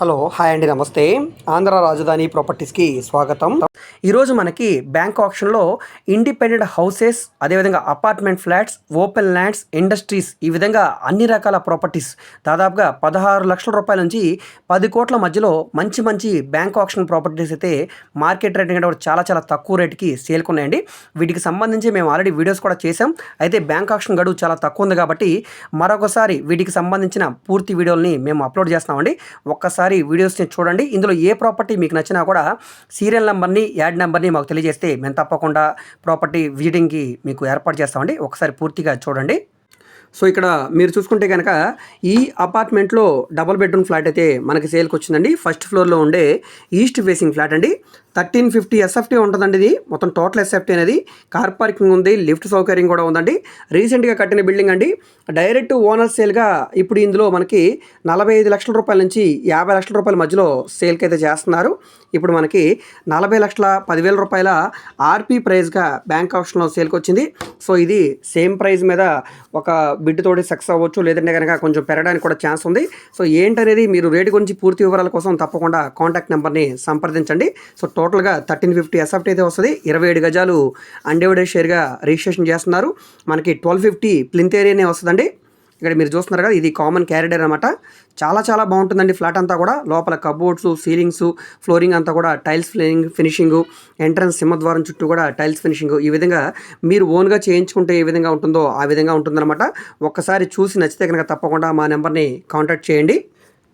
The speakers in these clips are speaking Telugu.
హలో హాయ్ అండి నమస్తే. ఆంధ్ర రాజధాని ప్రాపర్టీస్కి స్వాగతం. ఈరోజు మనకి బ్యాంక్ ఆప్షన్లో ఇండిపెండెంట్ హౌసెస్ అదేవిధంగా apartment flats open lands industries ఈ విధంగా అన్ని రకాల ప్రాపర్టీస్ దాదాపుగా పదహారు లక్షల రూపాయల నుంచి పది కోట్ల మధ్యలో మంచి మంచి బ్యాంక్ ఆప్షన్ ప్రాపర్టీస్ అయితే మార్కెట్ రేటింగ్ కూడా చాలా చాలా తక్కువ రేటుకి సేల్కి ఉన్నాయండి వీటికి సంబంధించి మేము ఆల్రెడీ వీడియోస్ కూడా చేసాం అయితే బ్యాంక్ ఆప్షన్ గడువు చాలా తక్కువ ఉంది కాబట్టి మరొకసారి వీటికి సంబంధించిన పూర్తి వీడియోల్ని మేము అప్లోడ్ చేస్తామండి ఒక్కసారి వీడియోస్ని చూడండి. ఇందులో ఏ ప్రాపర్టీ మీకు నచ్చినా కూడా సీరియల్ నెంబర్ని యాడ్ నెంబర్ని మాకు తెలియజేస్తే మేము తప్పకుండా ప్రాపర్టీ విజిటింగ్కి మీకు ఏర్పాటు చేస్తామండి. ఒకసారి పూర్తిగా చూడండి. సో ఇక్కడ మీరు చూసుకుంటే కనుక ఈ అపార్ట్మెంట్లో డబుల్ బెడ్రూమ్ ఫ్లాట్ అయితే మనకి సేల్కి వచ్చిందండి. ఫస్ట్ ఫ్లోర్లో ఉండే ఈస్ట్ ఫేసింగ్ ఫ్లాట్ అండి. థర్టీన్ ఫిఫ్టీ ఎస్ఎఫ్టీ ఉంటుందండి ఇది. మొత్తం టోటల్ ఎస్ఎఫ్టీ అనేది కార్ పార్కింగ్ ఉంది లిఫ్ట్ సౌకర్యం కూడా ఉందండి. రీసెంట్గా కట్టిన బిల్డింగ్ అండి. డైరెక్ట్ ఓనర్ సేల్గా ఇప్పుడు ఇందులో మనకి నలభై ఐదు లక్షల రూపాయల నుంచి యాభై లక్షల రూపాయల మధ్యలో సేల్కి అయితే చేస్తున్నారు. ఇప్పుడు మనకి నలభై లక్షల పదివేల రూపాయల ఆర్పీ ప్రైస్గా బ్యాంక్ ఆప్షన్లో సేల్కి వచ్చింది. సో ఇది సేమ్ ప్రైస్ మీద ఒక బిడ్డుతోటి తోటి సక్సెస్ అవ్వచ్చు లేదంటే కనుక కొంచెం పెరగడానికి కూడా ఛాన్స్ ఉంది. సో ఏంటనేది మీరు రేటు గురించి పూర్తి వివరాల కోసం తప్పకుండా కాంటాక్ట్ నెంబర్ని సంప్రదించండి. సో టోటల్గా థర్టీన్ ఫిఫ్టీ ఎస్ఎఫ్టీ అయితే వస్తుంది. ఇరవై ఏడు గజాలు అన్డివైడెడ్ షేర్గా రిజిస్ట్రేషన్ చేస్తున్నారు. మనకి ట్వెల్వ్ ఫిఫ్టీ ప్లింత్ ఏరియానే వస్తుందండి. ఇక్కడ మీరు చూస్తున్నారు కదా ఇది కామన్ క్యారిడర్ అనమాట చాలా చాలా బాగుంటుందండి ఫ్లాట్ అంతా కూడా. లోపల కబోర్డ్స్ సీలింగ్స్ ఫ్లోరింగ్ అంతా కూడా టైల్స్ ఫ్లోరింగ్ ఫినిషింగ్ ఎంట్రన్స్ సింహద్వారం చుట్టూ కూడా టైల్స్ ఫినిషింగ్. ఈ విధంగా మీరు ఓన్గా చేయించుకుంటే ఏ విధంగా ఉంటుందో ఆ విధంగా ఉంటుందన్నమాట. ఒక్కసారి చూసి నచ్చితే కనుక తప్పకుండా మా నెంబర్ని కాంటాక్ట్ చేయండి.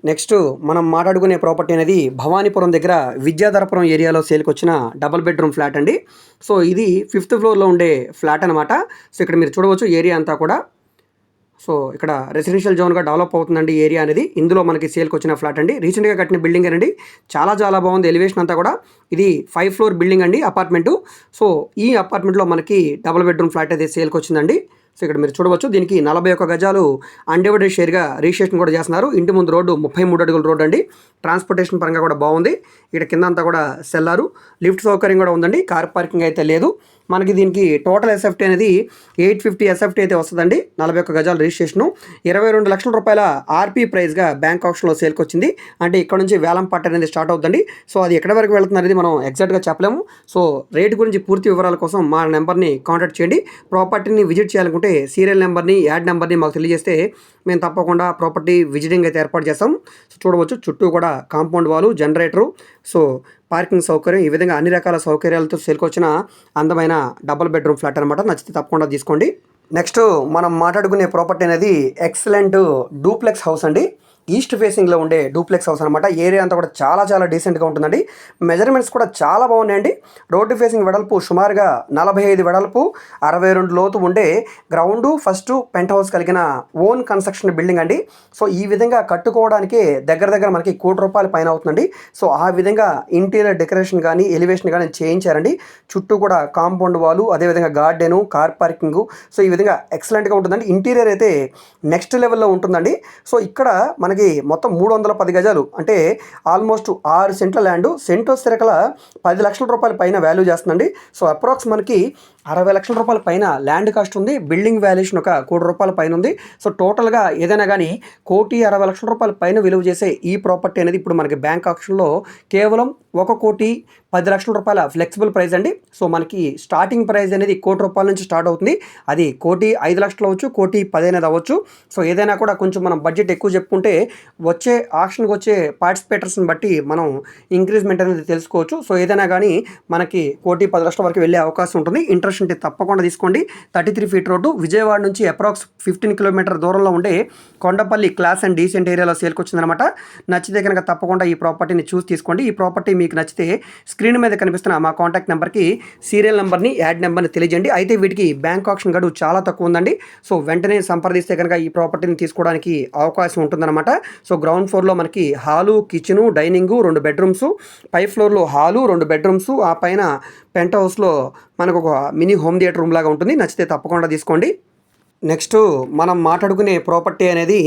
నెక్స్ట్ మనం మాట్లాడుకునే ప్రాపర్టీ అనేది భవానీపురం దగ్గర విద్యాధరపురం ఏరియాలో సేల్కి వచ్చిన డబుల్ బెడ్రూమ్ ఫ్లాట్ అండి. సో ఇది ఫిఫ్త్ ఫ్లోర్లో ఉండే ఫ్లాట్ అనమాట సో ఇక్కడ మీరు చూడవచ్చు ఏరియా అంతా కూడా. సో ఇక్కడ రెసిడెన్షియల్ జోన్గా డెవలప్ అవుతుందండి ఏరియా అనేది. ఇందులో మనకి సేల్కి వచ్చిన ఫ్లాట్ అండి. రీసెంట్గా కట్టిన బిల్డింగ్ అండి. చాలా చాలా బాగుంది ఎలివేషన్ అంతా కూడా. ఇది ఫైవ్ ఫ్లోర్ బిల్డింగ్ అండి అపార్ట్మెంటు. సో ఈ అపార్ట్మెంట్లో మనకి డబుల్ బెడ్రూమ్ ఫ్లాట్ అయితే సేల్కి వచ్చిందండి సో ఇక్కడ మీరు చూడవచ్చు దీనికి నలభై ఒక్క గజాలు అన్డివైడెడ్ షేర్గా రిజిస్ట్రేషన్ కూడా చేస్తున్నారు. ఇంటి ముందు రోడ్డు ముప్పై మూడు అడుగుల రోడ్డు అండి. ట్రాన్స్పోర్టేషన్ పరంగా కూడా బాగుంది. ఇక్కడ కింద అంతా కూడా సెల్లారు. లిఫ్ట్ సౌకర్యం కూడా ఉందండి. కార్ పార్కింగ్ అయితే లేదు. మనకి దీనికి టోటల్ ఎస్ఎఫ్టీ అనేది ఎయిట్ ఫిఫ్టీ ఎస్ఎఫ్టీ అయితే వస్తుందండి. నలభై ఒక్క గజాల రిజిస్ట్రేషను. ఇరవై రెండు లక్షల రూపాయల ఆర్పీ ప్రైస్గా బ్యాంక్ ఆప్షన్లో సేల్కి వచ్చింది. అంటే ఇక్కడ నుంచి వేలం పట్ట అనేది స్టార్ట్ అవుతుందండి. సో అది ఎక్కడ వరకు వెళ్తుంది అనేది మనం ఎగ్జాక్ట్గా చెప్పలేము. సో రేట్ గురించి పూర్తి వివరాల కోసం మా నెంబర్ని కాంటాక్ట్ చేయండి. ప్రాపర్టీని విజిట్ చేయాలనుకుంటే సీరియల్ నెంబర్ని యాడ్ నెంబర్ని మాకు తెలియజేస్తే మేము తప్పకుండా ప్రాపర్టీ విజిటింగ్ అయితే ఏర్పాటు చేస్తాం. చూడవచ్చు. చుట్టూ కూడా కాంపౌండ్ వాళ్ళు జనరేటరు. సో పార్కింగ్ సౌకర్యం ఈ విధంగా అన్ని రకాల సౌకర్యాలతో సేల్కొచ్చిన అందమైన డబుల్ బెడ్రూమ్ ఫ్లాట్ అనమాట నచ్చితే తప్పకుండా తీసుకోండి. నెక్స్ట్ మనం మాట్లాడుకునే ప్రాపర్టీ అనేది ఎక్సలెంట్ డూప్లెక్స్ హౌస్ అండి. ఈస్ట్ ఫేసింగ్లో ఉండే డూప్లెక్స్ హౌస్ అనమాట ఏరియా అంతా కూడా చాలా చాలా డీసెంట్గా ఉంటుందండి. మెజర్మెంట్స్ కూడా చాలా బాగున్నాయండి. రోడ్డు ఫేసింగ్ వెడల్పు సుమారుగా నలభై ఐదు వెడల్పు అరవై రెండు లోతు ఉండే గ్రౌండ్ ఫస్ట్ పెంట్ హౌస్ కలిగిన ఓన్ కన్స్ట్రక్షన్ బిల్డింగ్ అండి. సో ఈ విధంగా కట్టుకోవడానికి దగ్గర దగ్గర మనకి కోటి రూపాయల పైన అవుతుందండి. సో ఆ విధంగా ఇంటీరియర్ డెకరేషన్ కానీ ఎలివేషన్ కానీ చేయించారండి. చుట్టూ కూడా కాంపౌండ్ వాలు అదేవిధంగా గార్డెను కార్ పార్కింగ్. సో ఈ విధంగా ఎక్సలెంట్గా ఉంటుందండి. ఇంటీరియర్ అయితే నెక్స్ట్ లెవెల్లో ఉంటుందండి. సో ఇక్కడ మన మనకి మొత్తం మూడు వందల పది గజాలు. అంటే ఆల్మోస్ట్ ఆరు సెంట్ల ల్యాండ్. సెంట్ సిరకల పది లక్షల రూపాయల పైన వాల్యూ చేస్తుందండి. సో అప్రాక్స్ మనకి అరవై లక్షల రూపాయల పైన ల్యాండ్ కాస్ట్ ఉంది. బిల్డింగ్ వాల్యుయేషన్ ఒక కోటి రూపాయల పైన ఉంది. సో టోటల్గా ఏదైనా కానీ కోటి అరవై లక్షల రూపాయల పైన విలువ చేసే ఈ ప్రాపర్టీ అనేది ఇప్పుడు మనకి బ్యాంక్ ఆప్షన్లో కేవలం ఒక కోటి పది లక్షల రూపాయల ఫ్లెక్సిబుల్ ప్రైస్ అండి. సో మనకి స్టార్టింగ్ ప్రైస్ అనేది కోటి రూపాయల నుంచి స్టార్ట్ అవుతుంది. అది కోటి ఐదు లక్షలు అవ్వచ్చు కోటి పది అవ్వచ్చు. సో ఏదైనా కూడా కొంచెం మనం బడ్జెట్ ఎక్కువ చెప్పుకుంటే వచ్చే ఆప్షన్కి వచ్చే పార్టిసిపేటర్స్ని బట్టి మనం ఇంక్రీజ్మెంట్ అనేది తెలుసుకోవచ్చు. సో ఏదైనా కానీ మనకి కోటి పది లక్షల వరకు వెళ్ళే అవకాశం ఉంటుంది. ఇంట్రెస్ట్ ఉంటే తప్పకుండా తీసుకోండి. Thirty three feet road Vijayawada నుంచి అప్రాక్స్ ఫిఫ్టీన్ కిలోమీటర్ దూరంలో ఉండే కొండపల్లి క్లాస్ అండ్ డీసెంట్ ఏరియాలో సేల్కి వచ్చిందనమాట నచ్చితే కనుక తప్పకుండా ఈ ప్రాపర్టీని చూసి తీసుకోండి. ఈ ప్రాపర్టీ మీకు నచ్చితే స్క్రీన్ స్క్రీన్ మీద కనిపిస్తున్న మా కాంటాక్ట్ నెంబర్కి సీరియల్ నెంబర్ని యాడ్ నెంబర్ని తెలియజేయండి. అయితే వీటికి బ్యాంక్ ఆప్షన్ గడువు చాలా తక్కువ ఉందండి. సో వెంటనే సంప్రదిస్తే కనుక ఈ ప్రాపర్టీని తీసుకోవడానికి అవకాశం ఉంటుందన్నమాట. సో గ్రౌండ్ ఫ్లోర్లో మనకి హాలు కిచెను డైనింగు రెండు బెడ్రూమ్స్ పై ఫ్లోర్లో హాలు రెండు బెడ్రూమ్స్ ఆ పైన పెంట్ హౌస్లో మనకు ఒక మినీ హోమ్ థియేటర్ రూమ్ లాగా ఉంటుంది. నచ్చితే తప్పకుండా తీసుకోండి. నెక్స్ట్ మనం మాట్లాడుకునే ప్రాపర్టీ అనేది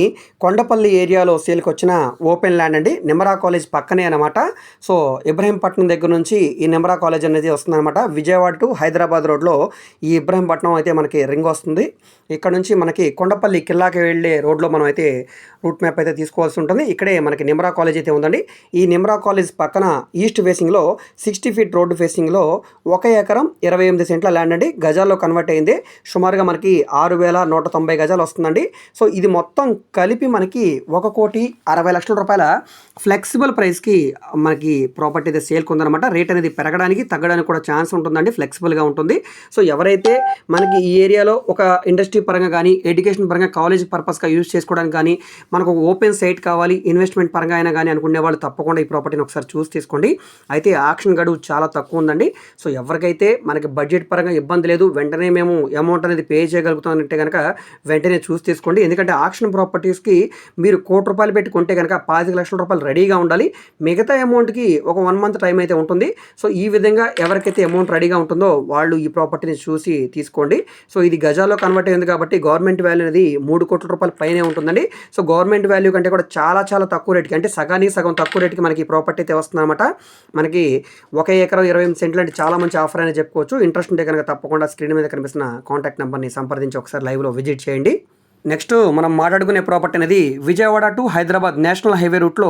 కొండపల్లి ఏరియాలో సేల్కి వచ్చిన ఓపెన్ ల్యాండ్ అండి. నిమరా కాలేజ్ పక్కనే అనమాట సో ఇబ్రహీంపట్నం దగ్గర నుంచి ఈ నిమరా కాలేజ్ అనేది వస్తుందన్నమాట. విజయవాడ టు హైదరాబాద్ రోడ్లో ఈ ఇబ్రహీంపట్నం అయితే మనకి రింగ్ వస్తుంది. ఇక్కడ నుంచి మనకి కొండపల్లి కిల్లాకి వెళ్ళే రోడ్లో మనం అయితే రూట్ మ్యాప్ అయితే తీసుకోవాల్సి ఉంటుంది. ఇక్కడే మనకి నిమరా కాలేజ్ అయితే ఉందండి. ఈ నిమరా కాలేజ్ పక్కన ఈస్ట్ ఫేసింగ్లో సిక్స్టీ ఫీట్ రోడ్డు ఫేసింగ్లో ఒక ఎకరం ఇరవై ఎనిమిది సెంట్ల ల్యాండ్ అండి. గజాల్లో కన్వర్ట్ అయింది. సుమారుగా మనకి ఆరు వేల నూట తొంభై గజాలు వస్తుందండి. సో ఇది మొత్తం కలిపి మనకి ఒక కోటి అరవై లక్షల రూపాయల ఫ్లెక్సిబుల్ ప్రైస్కి మనకి ప్రాపర్టీ అయితే సేల్కి ఉందన్నమాట. రేట్ అనేది పెరగడానికి తగ్గడానికి కూడా ఛాన్స్ ఉంటుందండి. ఫ్లెక్సిబుల్గా ఉంటుంది. సో ఎవరైతే మనకి ఈ ఏరియాలో ఒక ఇండస్ట్రీ పరంగా కానీ ఎడ్యుకేషన్ పరంగా కాలేజ్ పర్పస్గా యూజ్ చేసుకోవడానికి కానీ మనకు ఒక ఓపెన్ సైట్ కావాలి ఇన్వెస్ట్మెంట్ పరంగా అయినా కానీ అనుకునే వాళ్ళు తప్పకుండా ఈ ప్రాపర్టీని ఒకసారి చూసి తీసుకోండి. అయితే ఆక్షన్ గడువు చాలా తక్కువ ఉందండి. సో ఎవరికైతే మనకి బడ్జెట్ పరంగా ఇబ్బంది లేదు వెంటనే మేము అమౌంట్ అనేది పే చేయగలుగుతాం అంటే కనుక వెంటనే చూసి తీసుకోండి ఎందుకంటే ఆక్షన్ ప్రాపర్టీస్కి మీరు కోటి రూపాయలు పెట్టి కొంటే కనుక పాతిక లక్షల రూపాయలు రెడీగా ఉండాలి. మిగతా అమౌంట్కి ఒక వన్ మంత్ టైం అయితే ఉంటుంది. సో ఈ విధంగా ఎవరికైతే అమౌంట్ రెడీగా ఉంటుందో వాళ్ళు ఈ ప్రాపర్టీని చూసి తీసుకోండి. సో ఇది గజాల్లో కన్వర్ట్ అయింది కాబట్టి గవర్నమెంట్ వాల్యూ అనేది మూడు కోట్ల రూపాయల పైనే ఉంటుందండి. సో గవర్నమెంట్ వాల్యూ కంటే కూడా చాలా చాలా తక్కువ రేటుకి అంటే సగానికి సగం తక్కువ రేటుకి మనకి ఈ ప్రాపర్టీ అయితే వస్తుందన్నమాట. మనకి ఒక ఎకరం ఇరవై ఎనిమిది సెంట్లు అంటే చాలా మంచి ఆఫర్ అని చెప్పుకోవచ్చు. ఇంట్రెస్ట్ ఉంటే కనుక తప్పకుండా స్క్రీన్ మీద కనిపిస్తున్న కాంటాక్ట్ నెంబర్ని సంప్రదించి ఒకసారి లైవ్లో విజిట్ చేయండి. నెక్స్ట్ మనం మాట్లాడుకునే ప్రాపర్టీ అనేది Vijayawada to Hyderabad national highway రూట్లో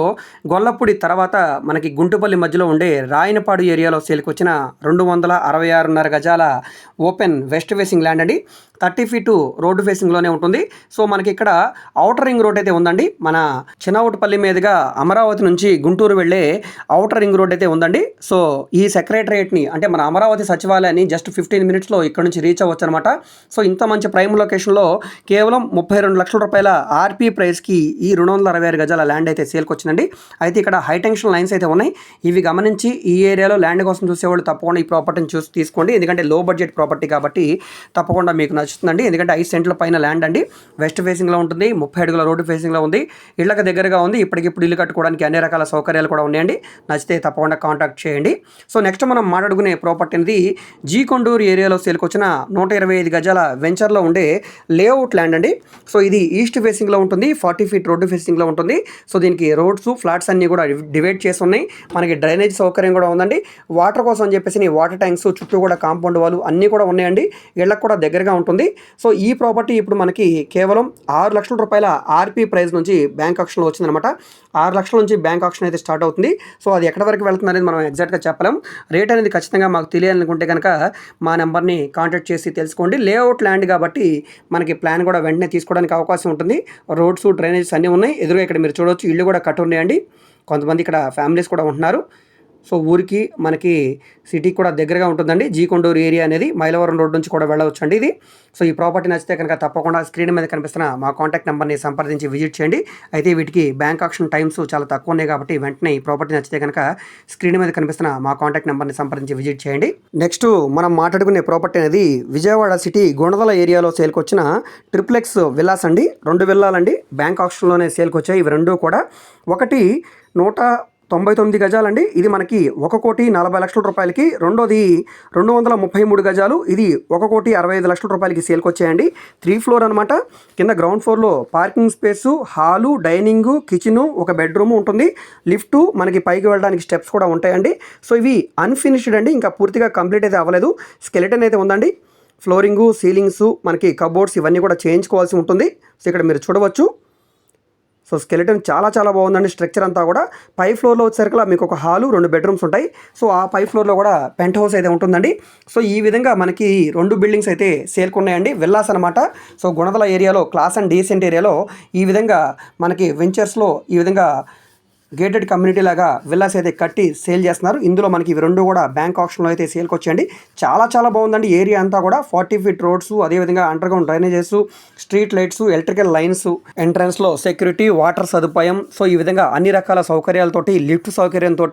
గొల్లపూడి తర్వాత మనకి గుంటుపల్లి మధ్యలో ఉండే రాయనపాడు ఏరియాలో సేల్కి వచ్చిన రెండు వందల అరవై ఆరున్నర గజాల ఓపెన్ వెస్ట్ ఫేసింగ్ ల్యాండ్ అండి. థర్టీ ఫీటు రోడ్డు ఫేసింగ్లోనే ఉంటుంది. సో మనకి ఇక్కడ అవుటర్ రింగ్ రోడ్ అయితే ఉందండి. మన చిన్నవుటపల్లి మీదుగా అమరావతి నుంచి గుంటూరు వెళ్ళే అవుటర్ రింగ్ రోడ్ అయితే ఉందండి. సో ఈ సెక్రటరియట్ని అంటే మన అమరావతి సచివాలయాన్ని జస్ట్ ఫిఫ్టీన్ మినిట్స్లో ఇక్కడ నుంచి రీచ్ అవ్వచ్చు అనమాట సో ఇంత మంచి ప్రైమ్ లొకేషన్లో కేవలం ముప్పై రెండు లక్షల రూపాయల ఆర్పీ ప్రైస్కి ఈ రెండు వందల అరవై ఆరు గజాల ల్యాండ్ అయితే సేల్కి వచ్చిందండి అయితే ఇక్కడ హై టెన్షన్ లైన్స్ అయితే ఉన్నాయి. ఇవి గమనించి ఈ ఏరియాలో ల్యాండ్ కోసం చూసేవాళ్ళు తప్పకుండా ఈ ప్రాపర్టీని చూసి తీసుకోండి. ఎందుకంటే లో బడ్జెట్ ప్రాపర్టీ కాబట్టి తప్పకుండా మీకు నచ్చుతుందండి ఎందుకంటే ఐదు సెంట్ల పైన ల్యాండ్ అండి. వెస్ట్ ఫేసింగ్లో ఉంటుంది. ముప్పై అడుగుల రోడ్డు ఫేసింగ్లో ఉంది. ఇళ్ళకి దగ్గరగా ఉంది. ఇప్పటికిప్పుడు ఇల్లు కట్టుకోవడానికి అన్ని రకాల సౌకర్యాలు కూడా ఉన్నాయండి. నచ్చితే తప్పకుండా కాంటాక్ట్ చేయండి. సో నెక్స్ట్ మనం మాట్లాడుకునే ప్రాపర్టీ అనేది జీ కొండూరు ఏరియాలో సేల్కి వచ్చిన నూట ఇరవై ఐదు గజాల వెంచర్లో ఉండే లేఅవుట్ ల్యాండ్ అండి. సో ఇది ఈస్ట్ ఫేసింగ్లో ఉంటుంది. ఫార్టీ ఫీట్ రోడ్డు ఫేసింగ్లో ఉంటుంది. సో దీనికి రోడ్స్ ఫ్లాట్స్ అన్నీ కూడా డివైడ్ చేసి ఉన్నాయి. మనకి డ్రైనేజ్ సౌకర్యం కూడా ఉందండి. వాటర్ కోసం అని చెప్పేసి వాటర్ ట్యాంక్స్ చుట్టూ కూడా కాంపౌండ్ వాళ్ళు అన్నీ కూడా ఉన్నాయండి. ఇళ్ళకు కూడా దగ్గరగా ఉంటుంది సో ఈ ప్రాపర్టీ ఇప్పుడు మనకి కేవలం ఆరు లక్షల రూపాయల ఆర్పీ ప్రైస్ నుంచి బ్యాంక్ ఆక్షన్లో వచ్చిందనమాట ఆరు లక్షల నుంచి బ్యాంక్ ఆక్షన్ అయితే స్టార్ట్ అవుతుంది. సో అది ఎక్కడి వరకు వెళ్తుంది అనేది మనం ఎగ్జాక్ట్గా చెప్పలేం. రేట్ అనేది ఖచ్చితంగా మాకు తెలియాలనుకుంటే కనుక మా నెంబర్ని కాంటాక్ట్ చేసి తెలుసుకోండి. లేఅవుట్ ల్యాండ్ కాబట్టి మనకి ప్లాన్ కూడా వెంటనే తీసుకోవడానికి అవకాశం ఉంటుంది. రోడ్స్ డ్రైనేజెస్ అన్నీ ఉన్నాయి. ఎదురుగా ఇక్కడ మీరు చూడవచ్చు ఇల్లు కూడా కట్టు ఉన్నాయండి కొంతమంది ఇక్కడ ఫ్యామిలీస్ కూడా ఉంటున్నారు. సో ఊరికి మనకి సిటీ కూడా దగ్గరగా ఉంటుందండి. జీకొండూరు ఏరియా అనేది మైలవరం రోడ్ నుంచి కూడా వెళ్ళవచ్చు అండి ఇది. సో ఈ ప్రాపర్టీ నచ్చితే కనుక తప్పకుండా స్క్రీన్ మీద కనిపిస్తున్న మా కాంటాక్ట్ నెంబర్ని సంప్రదించి విజిట్ చేయండి. అయితే వీటికి బ్యాంక్ ఆక్షన్ టైమ్స్ చాలా తక్కువ ఉన్నాయి కాబట్టి వెంటనే ఈ ప్రాపర్టీ నచ్చితే కనుక స్క్రీన్ మీద కనిపిస్తున్న మా కాంటాక్ట్ నెంబర్ని సంప్రదించి విజిట్ చేయండి. నెక్స్ట్ మనం మాట్లాడుకునే ప్రాపర్టీ అనేది విజయవాడ సిటీ గుణదల ఏరియాలో సేల్కి వచ్చిన ట్రిప్లెక్స్ విల్లాస్ అండి. రెండు విల్లాలండి. బ్యాంక్ ఆక్షన్లోనే సేల్కి వచ్చాయి ఇవి రెండు కూడా. ఒకటి నూట తొంభై తొమ్మిది గజాలండి. ఇది మనకి ఒక కోటి నలభై లక్షల రూపాయలకి రెండోది రెండు వందల ముప్పై మూడు గజాలు. ఇది ఒక కోటి అరవై ఐదు లక్షల రూపాయలకి సేల్కి వచ్చాయండి. త్రీ ఫ్లోర్ అనమాట కింద గ్రౌండ్ ఫ్లోర్లో parking space hall dining kitchen ఒక బెడ్రూమ్ ఉంటుంది. లిఫ్ట్ మనకి పైకి వెళ్ళడానికి స్టెప్స్ కూడా ఉంటాయండి. సో ఇవి అన్ఫినిష్డ్ అండి. ఇంకా పూర్తిగా కంప్లీట్ అయితే అవ్వలేదు. స్కెలిటన్ అయితే ఉందండి. ఫ్లోరింగు సీలింగ్స్ మనకి కబోర్డ్స్ ఇవన్నీ కూడా చేయించుకోవాల్సి ఉంటుంది. సో ఇక్కడ మీరు చూడవచ్చు. సో స్కెలిటన్ చాలా చాలా బాగుందండి. స్ట్రక్చర్ అంతా కూడా పై ఫ్లోర్లో వచ్చేసరికి మీకు ఒక హాలు రెండు బెడ్రూమ్స్ ఉంటాయి. సో ఆ పై ఫ్లోర్లో కూడా పెంట్ హౌస్ అయితే ఉంటుందండి. సో ఈ విధంగా మనకి రెండు బిల్డింగ్స్ అయితే సేల్కున్నాయండి. విల్లాస్ అనమాట సో గుణదల ఏరియాలో క్లాస్ అండ్ డీసెంట్ ఏరియాలో ఈ విధంగా మనకి వెంచర్స్లో ఈ విధంగా గేటెడ్ కమ్యూనిటీ లాగా విల్లాస్ అయితే కట్టి సేల్ చేస్తున్నారు. ఇందులో మనకి ఇవి రెండు కూడా బ్యాంక్ ఆప్షన్లో అయితే సేల్కి వచ్చాయండి. చాలా చాలా బాగుందండి. ఏరియా అంతా కూడా ఫార్టీ ఫీట్ రోడ్స్ అదేవిధంగా underground drainages street lights electrical lines ఎంట్రన్స్లో సెక్యూరిటీ వాటర్ సదుపాయం. సో ఈ విధంగా అన్ని రకాల సౌకర్యాలతోటి లిఫ్ట్ సౌకర్యంతో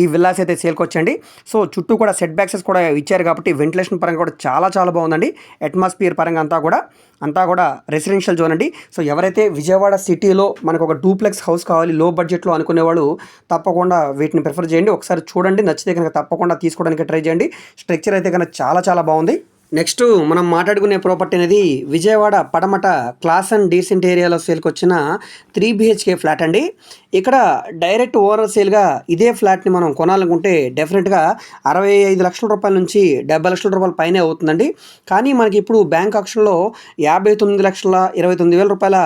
ఈ విల్లాస్ అయితే సేల్కి వచ్చండి సో చుట్టూ కూడా సెట్ బ్యాక్సెస్ కూడా ఇచ్చారు కాబట్టి వెంటిలేషన్ పరంగా కూడా చాలా చాలా బాగుందండి. అట్మాస్ఫియర్ పరంగా అంతా కూడా. అంతా కూడా రెసిడెన్షియల్ జోన్ అండి. సో ఎవరైతే విజయవాడ సిటీలో మనకు ఒక డూప్లెక్స్ హౌస్ కావాలి లో బడ్జెట్లో అనుకునేవాళ్ళు తప్పకుండా వీటిని ప్రిఫర్ చేయండి. ఒకసారి చూడండి నచ్చితే కనుక తప్పకుండా తీసుకోవడానికి ట్రై చేయండి. స్ట్రక్చర్ అయితే కనుక చాలా చాలా బాగుంది. నెక్స్ట్ మనం మాట్లాడుకునే ప్రాపర్టీ అనేది విజయవాడ పడమట క్లాస్ అండ్ డీసెంట్ ఏరియాలో సేల్కి వచ్చిన త్రీ బిహెచ్కే ఫ్లాట్ అండి. ఇక్కడ డైరెక్ట్ ఓనర్ సేల్గా ఇదే ఫ్లాట్ని మనం కొనాలనుకుంటే డెఫినెట్గా అరవై ఐదు లక్షల రూపాయల నుంచి డెబ్బై లక్షల రూపాయల పైనే అవుతుందండి. కానీ మనకి ఇప్పుడు బ్యాంక్ ఆక్షన్లో యాభై తొమ్మిది లక్షల ఇరవై తొమ్మిది వేల రూపాయల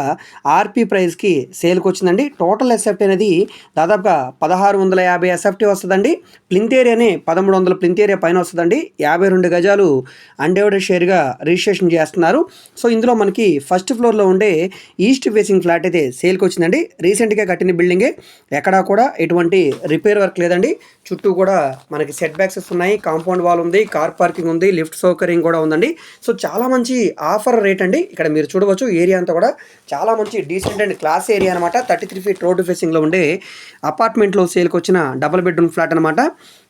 ఆర్పీ ప్రైస్కి సేల్కి వచ్చిందండి. టోటల్ ఎస్ఎఫ్టీ అనేది దాదాపుగా పదహారు వందల యాభై ఎస్ఎఫ్టీ వస్తుందండి. ప్లింత్ ఏరియానే పదమూడు వందల ప్లింత్ ఏరియా పైన వస్తుందండి. యాభై రెండు గజాలు అన్డివైడెడ్ షేర్గా రిజిస్ట్రేషన్ చేస్తున్నారు. సో ఇందులో మనకి ఫస్ట్ ఫ్లోర్లో ఉండే ఈస్ట్ ఫేసింగ్ ఫ్లాట్ అయితే సేల్కి వచ్చిందండి. రీసెంట్గా కట్టిన బిల్డింగే. ఎక్కడా కూడా ఎటువంటి రిపేర్ వర్క్ లేదండి. చుట్టూ కూడా మనకి సెట్ బ్యాక్సెస్ ఉన్నాయి కాంపౌండ్ వాల్ ఉంది కార్ పార్కింగ్ ఉంది లిఫ్ట్ సౌకర్యం కూడా ఉందండి. సో చాలా మంచి ఆఫర్ రేట్ అండి. ఇక్కడ మీరు చూడవచ్చు ఏరియా అంతా కూడా చాలా మంచి డీసెంట్ అండ్ క్లాస్ ఏరియా అనమాట థర్టీ త్రీ ఫీట్ రోడ్డు ఫేసింగ్లో ఉండే అపార్ట్మెంట్లో సేల్కి వచ్చిన డబుల్ బెడ్రూమ్ ఫ్లాట్ అనమాట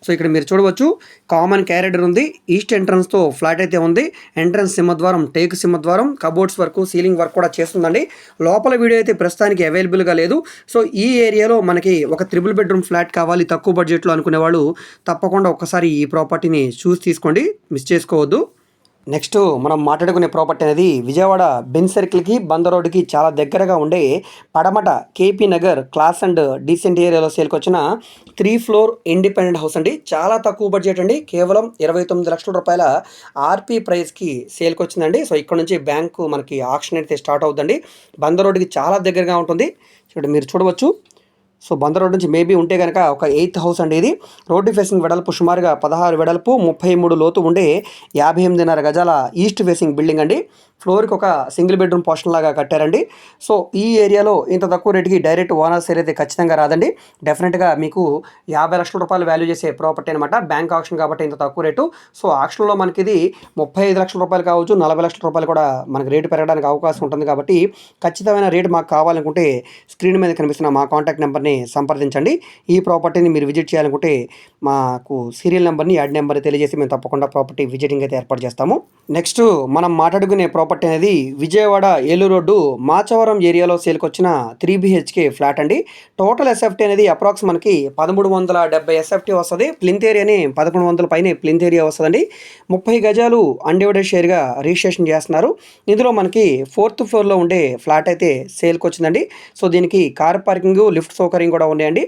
సో ఇక్కడ మీరు చూడవచ్చు కామన్ క్యారిడర్ ఉంది. ఈస్ట్ ఎంట్రన్స్తో ఫ్లాట్ అయితే ఉంది. ఎంట్రన్స్ సింహద్వారం టేక్ సింహద్వారం కబోర్డ్స్ వర్క్ సీలింగ్ వర్క్ కూడా చేస్తుందండి. లోపల వీడియో అయితే ప్రస్తుతానికి అవైలబుల్గా లేదు. సో ఈ ఏరియాలో మనకి ఒక త్రిబుల్ బెడ్రూమ్ ఫ్లాట్ కావాలి తక్కువ బడ్జెట్లో అనుకునే వాళ్ళు తప్పకుండా ఒక్కసారి ఈ ప్రాపర్టీని చూసి తీసుకోండి. మిస్ చేసుకోవద్దు. నెక్స్ట్ మనం మాట్లాడుకునే ప్రాపర్టీ అనేది విజయవాడ బెన్ సర్కిల్కి బంద రోడ్డుకి చాలా దగ్గరగా ఉండే పడమట KP Nagar class and decent ఏరియాలో సేల్కి వచ్చిన త్రీ ఫ్లోర్ ఇండిపెండెంట్ హౌస్ అండి. చాలా తక్కువ బడ్జెట్ అండి. కేవలం ఇరవై తొమ్మిది లక్షల రూపాయల ఆర్పీ ప్రైస్కి సేల్కి వచ్చిందండి సో ఇక్కడ నుంచి బ్యాంకు మనకి ఆక్షన్ అయితే స్టార్ట్ అవుతుందండి. బంద రోడ్డుకి చాలా దగ్గరగా ఉంటుంది. చూడండి మీరు చూడవచ్చు. సో బంద రోడ్ నుంచి మేబీ ఉంటే కనుక ఒక ఎయిత్ హౌస్ అండి ఇది రోడ్డు ఫేసింగ్ వెడల్పు సుమారుగా పదహారు వెడల్పు ముప్పై మూడు లోతు ఉండే యాభై ఎనిమిదిన్నర గజాల ఈస్ట్ ఫేసింగ్ బిల్డింగ్ అండి. ఫ్లోర్కి ఒక సింగిల్ బెడ్రూమ్ పోర్షన్ లాగా కట్టారండి. సో ఈ ఏరియాలో ఇంత తక్కువ రేటుకి డైరెక్ట్ ఓనర్ సేల్ అయితే ఖచ్చితంగా రాదండి డెఫినెట్గా మీకు యాభై లక్షల రూపాయలు వాల్యూ చేసే ప్రాపర్టీ అనమాట బ్యాంక్ ఆప్షన్ కాబట్టి ఇంత తక్కువ రేటు. సో ఆక్షన్లో మనకి ఇది ముప్పై ఐదు లక్షల రూపాయలు కావచ్చు నలభై లక్షల రూపాయలు కూడా మనకి రేటు పెరగడానికి అవకాశం ఉంటుంది కాబట్టి ఖచ్చితమైన రేటు మాకు కావాలనుకుంటే స్క్రీన్ మీద కనిపిస్తున్న మా కాంటాక్ట్ నెంబర్ని సంప్రదించండి. ఈ ప్రాపర్టీని మీరు విజిట్ చేయాలనుకుంటే మాకు సీరియల్ నెంబర్ని యాడ్ నెంబర్ తెలియజేసి మేము తప్పకుండా ప్రాపర్టీ విజిటింగ్ అయితే ఏర్పాటు చేస్తాము. నెక్స్ట్ మనం మాట్లాడుకునే ప్రాపర్టీ అనేది విజయవాడ ఏలూరు రోడ్డు మాచవరం ఏరియాలో సేల్కొచ్చిన త్రీ బిహెచ్కే ఫ్లాట్ అండి. టోటల్ ఎస్ఎఫ్టీ అనేది అప్రాక్స్ మనకి పదమూడు వందల డెబ్బై ఎస్ఎఫ్టీ వస్తుంది. ప్లింత్ ఏరియాని పదకొండు వందల పైన ప్లింత్ ఏరియా వస్తుందండి. ముప్పై గజాలు అన్డివైడెడ్ షేర్గా రిజిస్ట్రేషన్ చేస్తున్నారు. ఇందులో మనకి ఫోర్త్ ఫ్లోర్లో ఉండే ఫ్లాట్ అయితే సేల్కి వచ్చిందండి సో దీనికి కార్ పార్కింగ్ లిఫ్ట్ సౌకర్యం కూడా ఉన్నాయండి.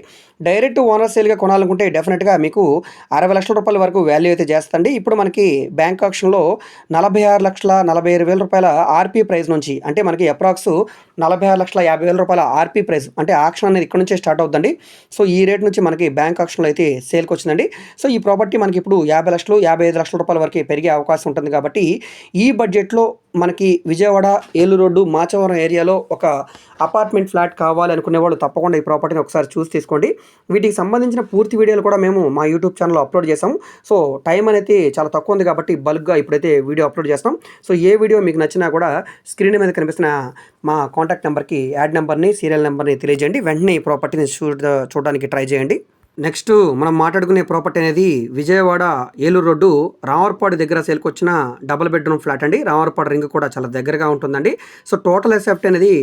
డైరెక్ట్ ఓనర్ సేల్గా కొనాలనుకుంటే డెఫినెట్గా మీకు అరవై లక్షల రూపాయల వరకు వాల్యూ అయితే చేస్తుంది ఇప్పుడు మనకి బ్యాంక్ ఆక్షన్లో నలభై ఆరు లక్షల నలభై ఆరు వేల రూపాయల ఆర్పీ ప్రైస్ నుంచి అంటే మనకి అప్రాక్స్ నలభై ఆరు లక్షల యాభై వేల రూపాయల ఆర్పీ ప్రైస్ అంటే ఆక్షన్ అనేది ఇక్కడ నుంచే స్టార్ట్ అవుతుందండి. సో ఈ రేట్ నుంచి మనకి బ్యాంక్ ఆక్షన్లో అయితే సేల్కి వచ్చిందండి. సో ఈ ప్రాపర్టీ మనకి ఇప్పుడు యాభై లక్షలు యాభై ఐదు లక్షల రూపాయల వరకు పెరిగే అవకాశం ఉంటుంది కాబట్టి ఈ బడ్జెట్లో మనకి విజయవాడ ఏలూరు రోడ్డు మాచవరం ఏరియాలో ఒక అపార్ట్మెంట్ ఫ్లాట్ కావాలి అనుకునే వాళ్ళు తప్పకుండా ఈ ప్రాపర్టీని ఒకసారి చూసి తీసుకోండి. వీటికి సంబంధించిన పూర్తి వీడియోలు కూడా మేము మా యూట్యూబ్ ఛానల్లో అప్లోడ్ చేసాం సో టైం అనేది చాలా తక్కువ ఉంది కాబట్టి బల్క్గా ఇప్పుడైతే వీడియో అప్లోడ్ చేస్తాం. సో ఏ వీడియో మీకు నచ్చినా కూడా స్క్రీన్ మీద కనిపిస్తున్న మా కాంటాక్ట్ నెంబర్కి యాడ్ నెంబర్ని సీరియల్ నెంబర్ని తెలియజేయండి. వెంటనే ఈ ప్రాపర్టీని చూడ చూడడానికి ట్రై చేయండి. నెక్స్ట్ మనం మాట్లాడుకునే ప్రాపర్టీ అనేది విజయవాడ ఏలూరు రోడ్డు రామర్పాడు దగ్గర సేల్కొచ్చిన డబుల్ బెడ్రూమ్ ఫ్లాట్ అండి. రామర్పాడు రింగ్ కూడా చాలా దగ్గరగా ఉంటుందండి. సో టోటల్ ఎస్ఎఫ్టీ అనేది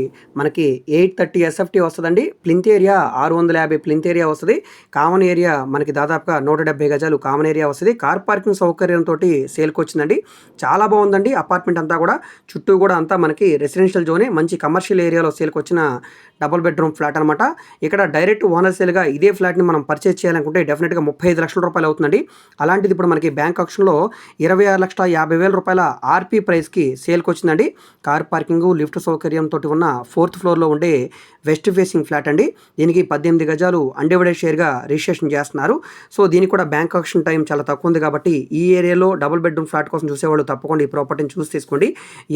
మనకి ఎయిట్ థర్టీ ఎస్ఎఫ్టీ వస్తుందండి. ప్లింత్ ఏరియా ఆరు వందల యాభై ప్లింత్ ఏరియా వస్తుంది. కామన్ ఏరియా మనకి దాదాపుగా నూట డెబ్బై గజాలు కామన్ ఏరియా వస్తుంది. కార్ పార్కింగ్ సౌకర్యంతో సేల్కి వచ్చిందండి. చాలా బాగుందండి అపార్ట్మెంట్ అంతా కూడా. చుట్టూ కూడా అంతా మనకి రెసిడెన్షియల్ జోనే మంచి కమర్షియల్ ఏరియాలో సేల్కి వచ్చిన డబుల్ బెడ్రూమ్ ఫ్లాట్ అనమాట ఇక్కడ డైరెక్ట్ ఓనర్ సేల్గా ఇదే ఫ్లాట్ని మనం పర్చేజ్ చేయాలనుకుంటే డెఫినెట్గా ముప్పై ఐదు లక్షల రూపాయలు అవుతుందండి. అలాంటిది ఇప్పుడు మనకి బ్యాంక్ ఆప్షన్లో ఇరవై ఆరు లక్షల యాభై వేల రూపాయల ఆర్పీ ప్రైస్కి సేల్కి వచ్చిందండి. కార్ పార్కింగ్ లిఫ్ట్ సౌకర్యంతో ఉన్న ఫోర్త్ ఫ్లోర్లో ఉండే వెస్ట్ ఫేసింగ్ ఫ్లాట్ అండి. దీనికి పద్దెనిమిది గజాలు అన్డివైడెడ్ షేర్గా రిజిస్ట్రేషన్ చేస్తున్నారు. సో దీనికి కూడా బ్యాంక్ ఆప్షన్ టైం చాలా తక్కువ ఉంది కాబట్టి ఈ ఏరియాలో డబుల్ బెడ్రూమ్ ఫ్లాట్ కోసం చూసేవాళ్ళు తప్పకుండా ఈ ప్రాపర్టీని చూసి తీసుకోండి.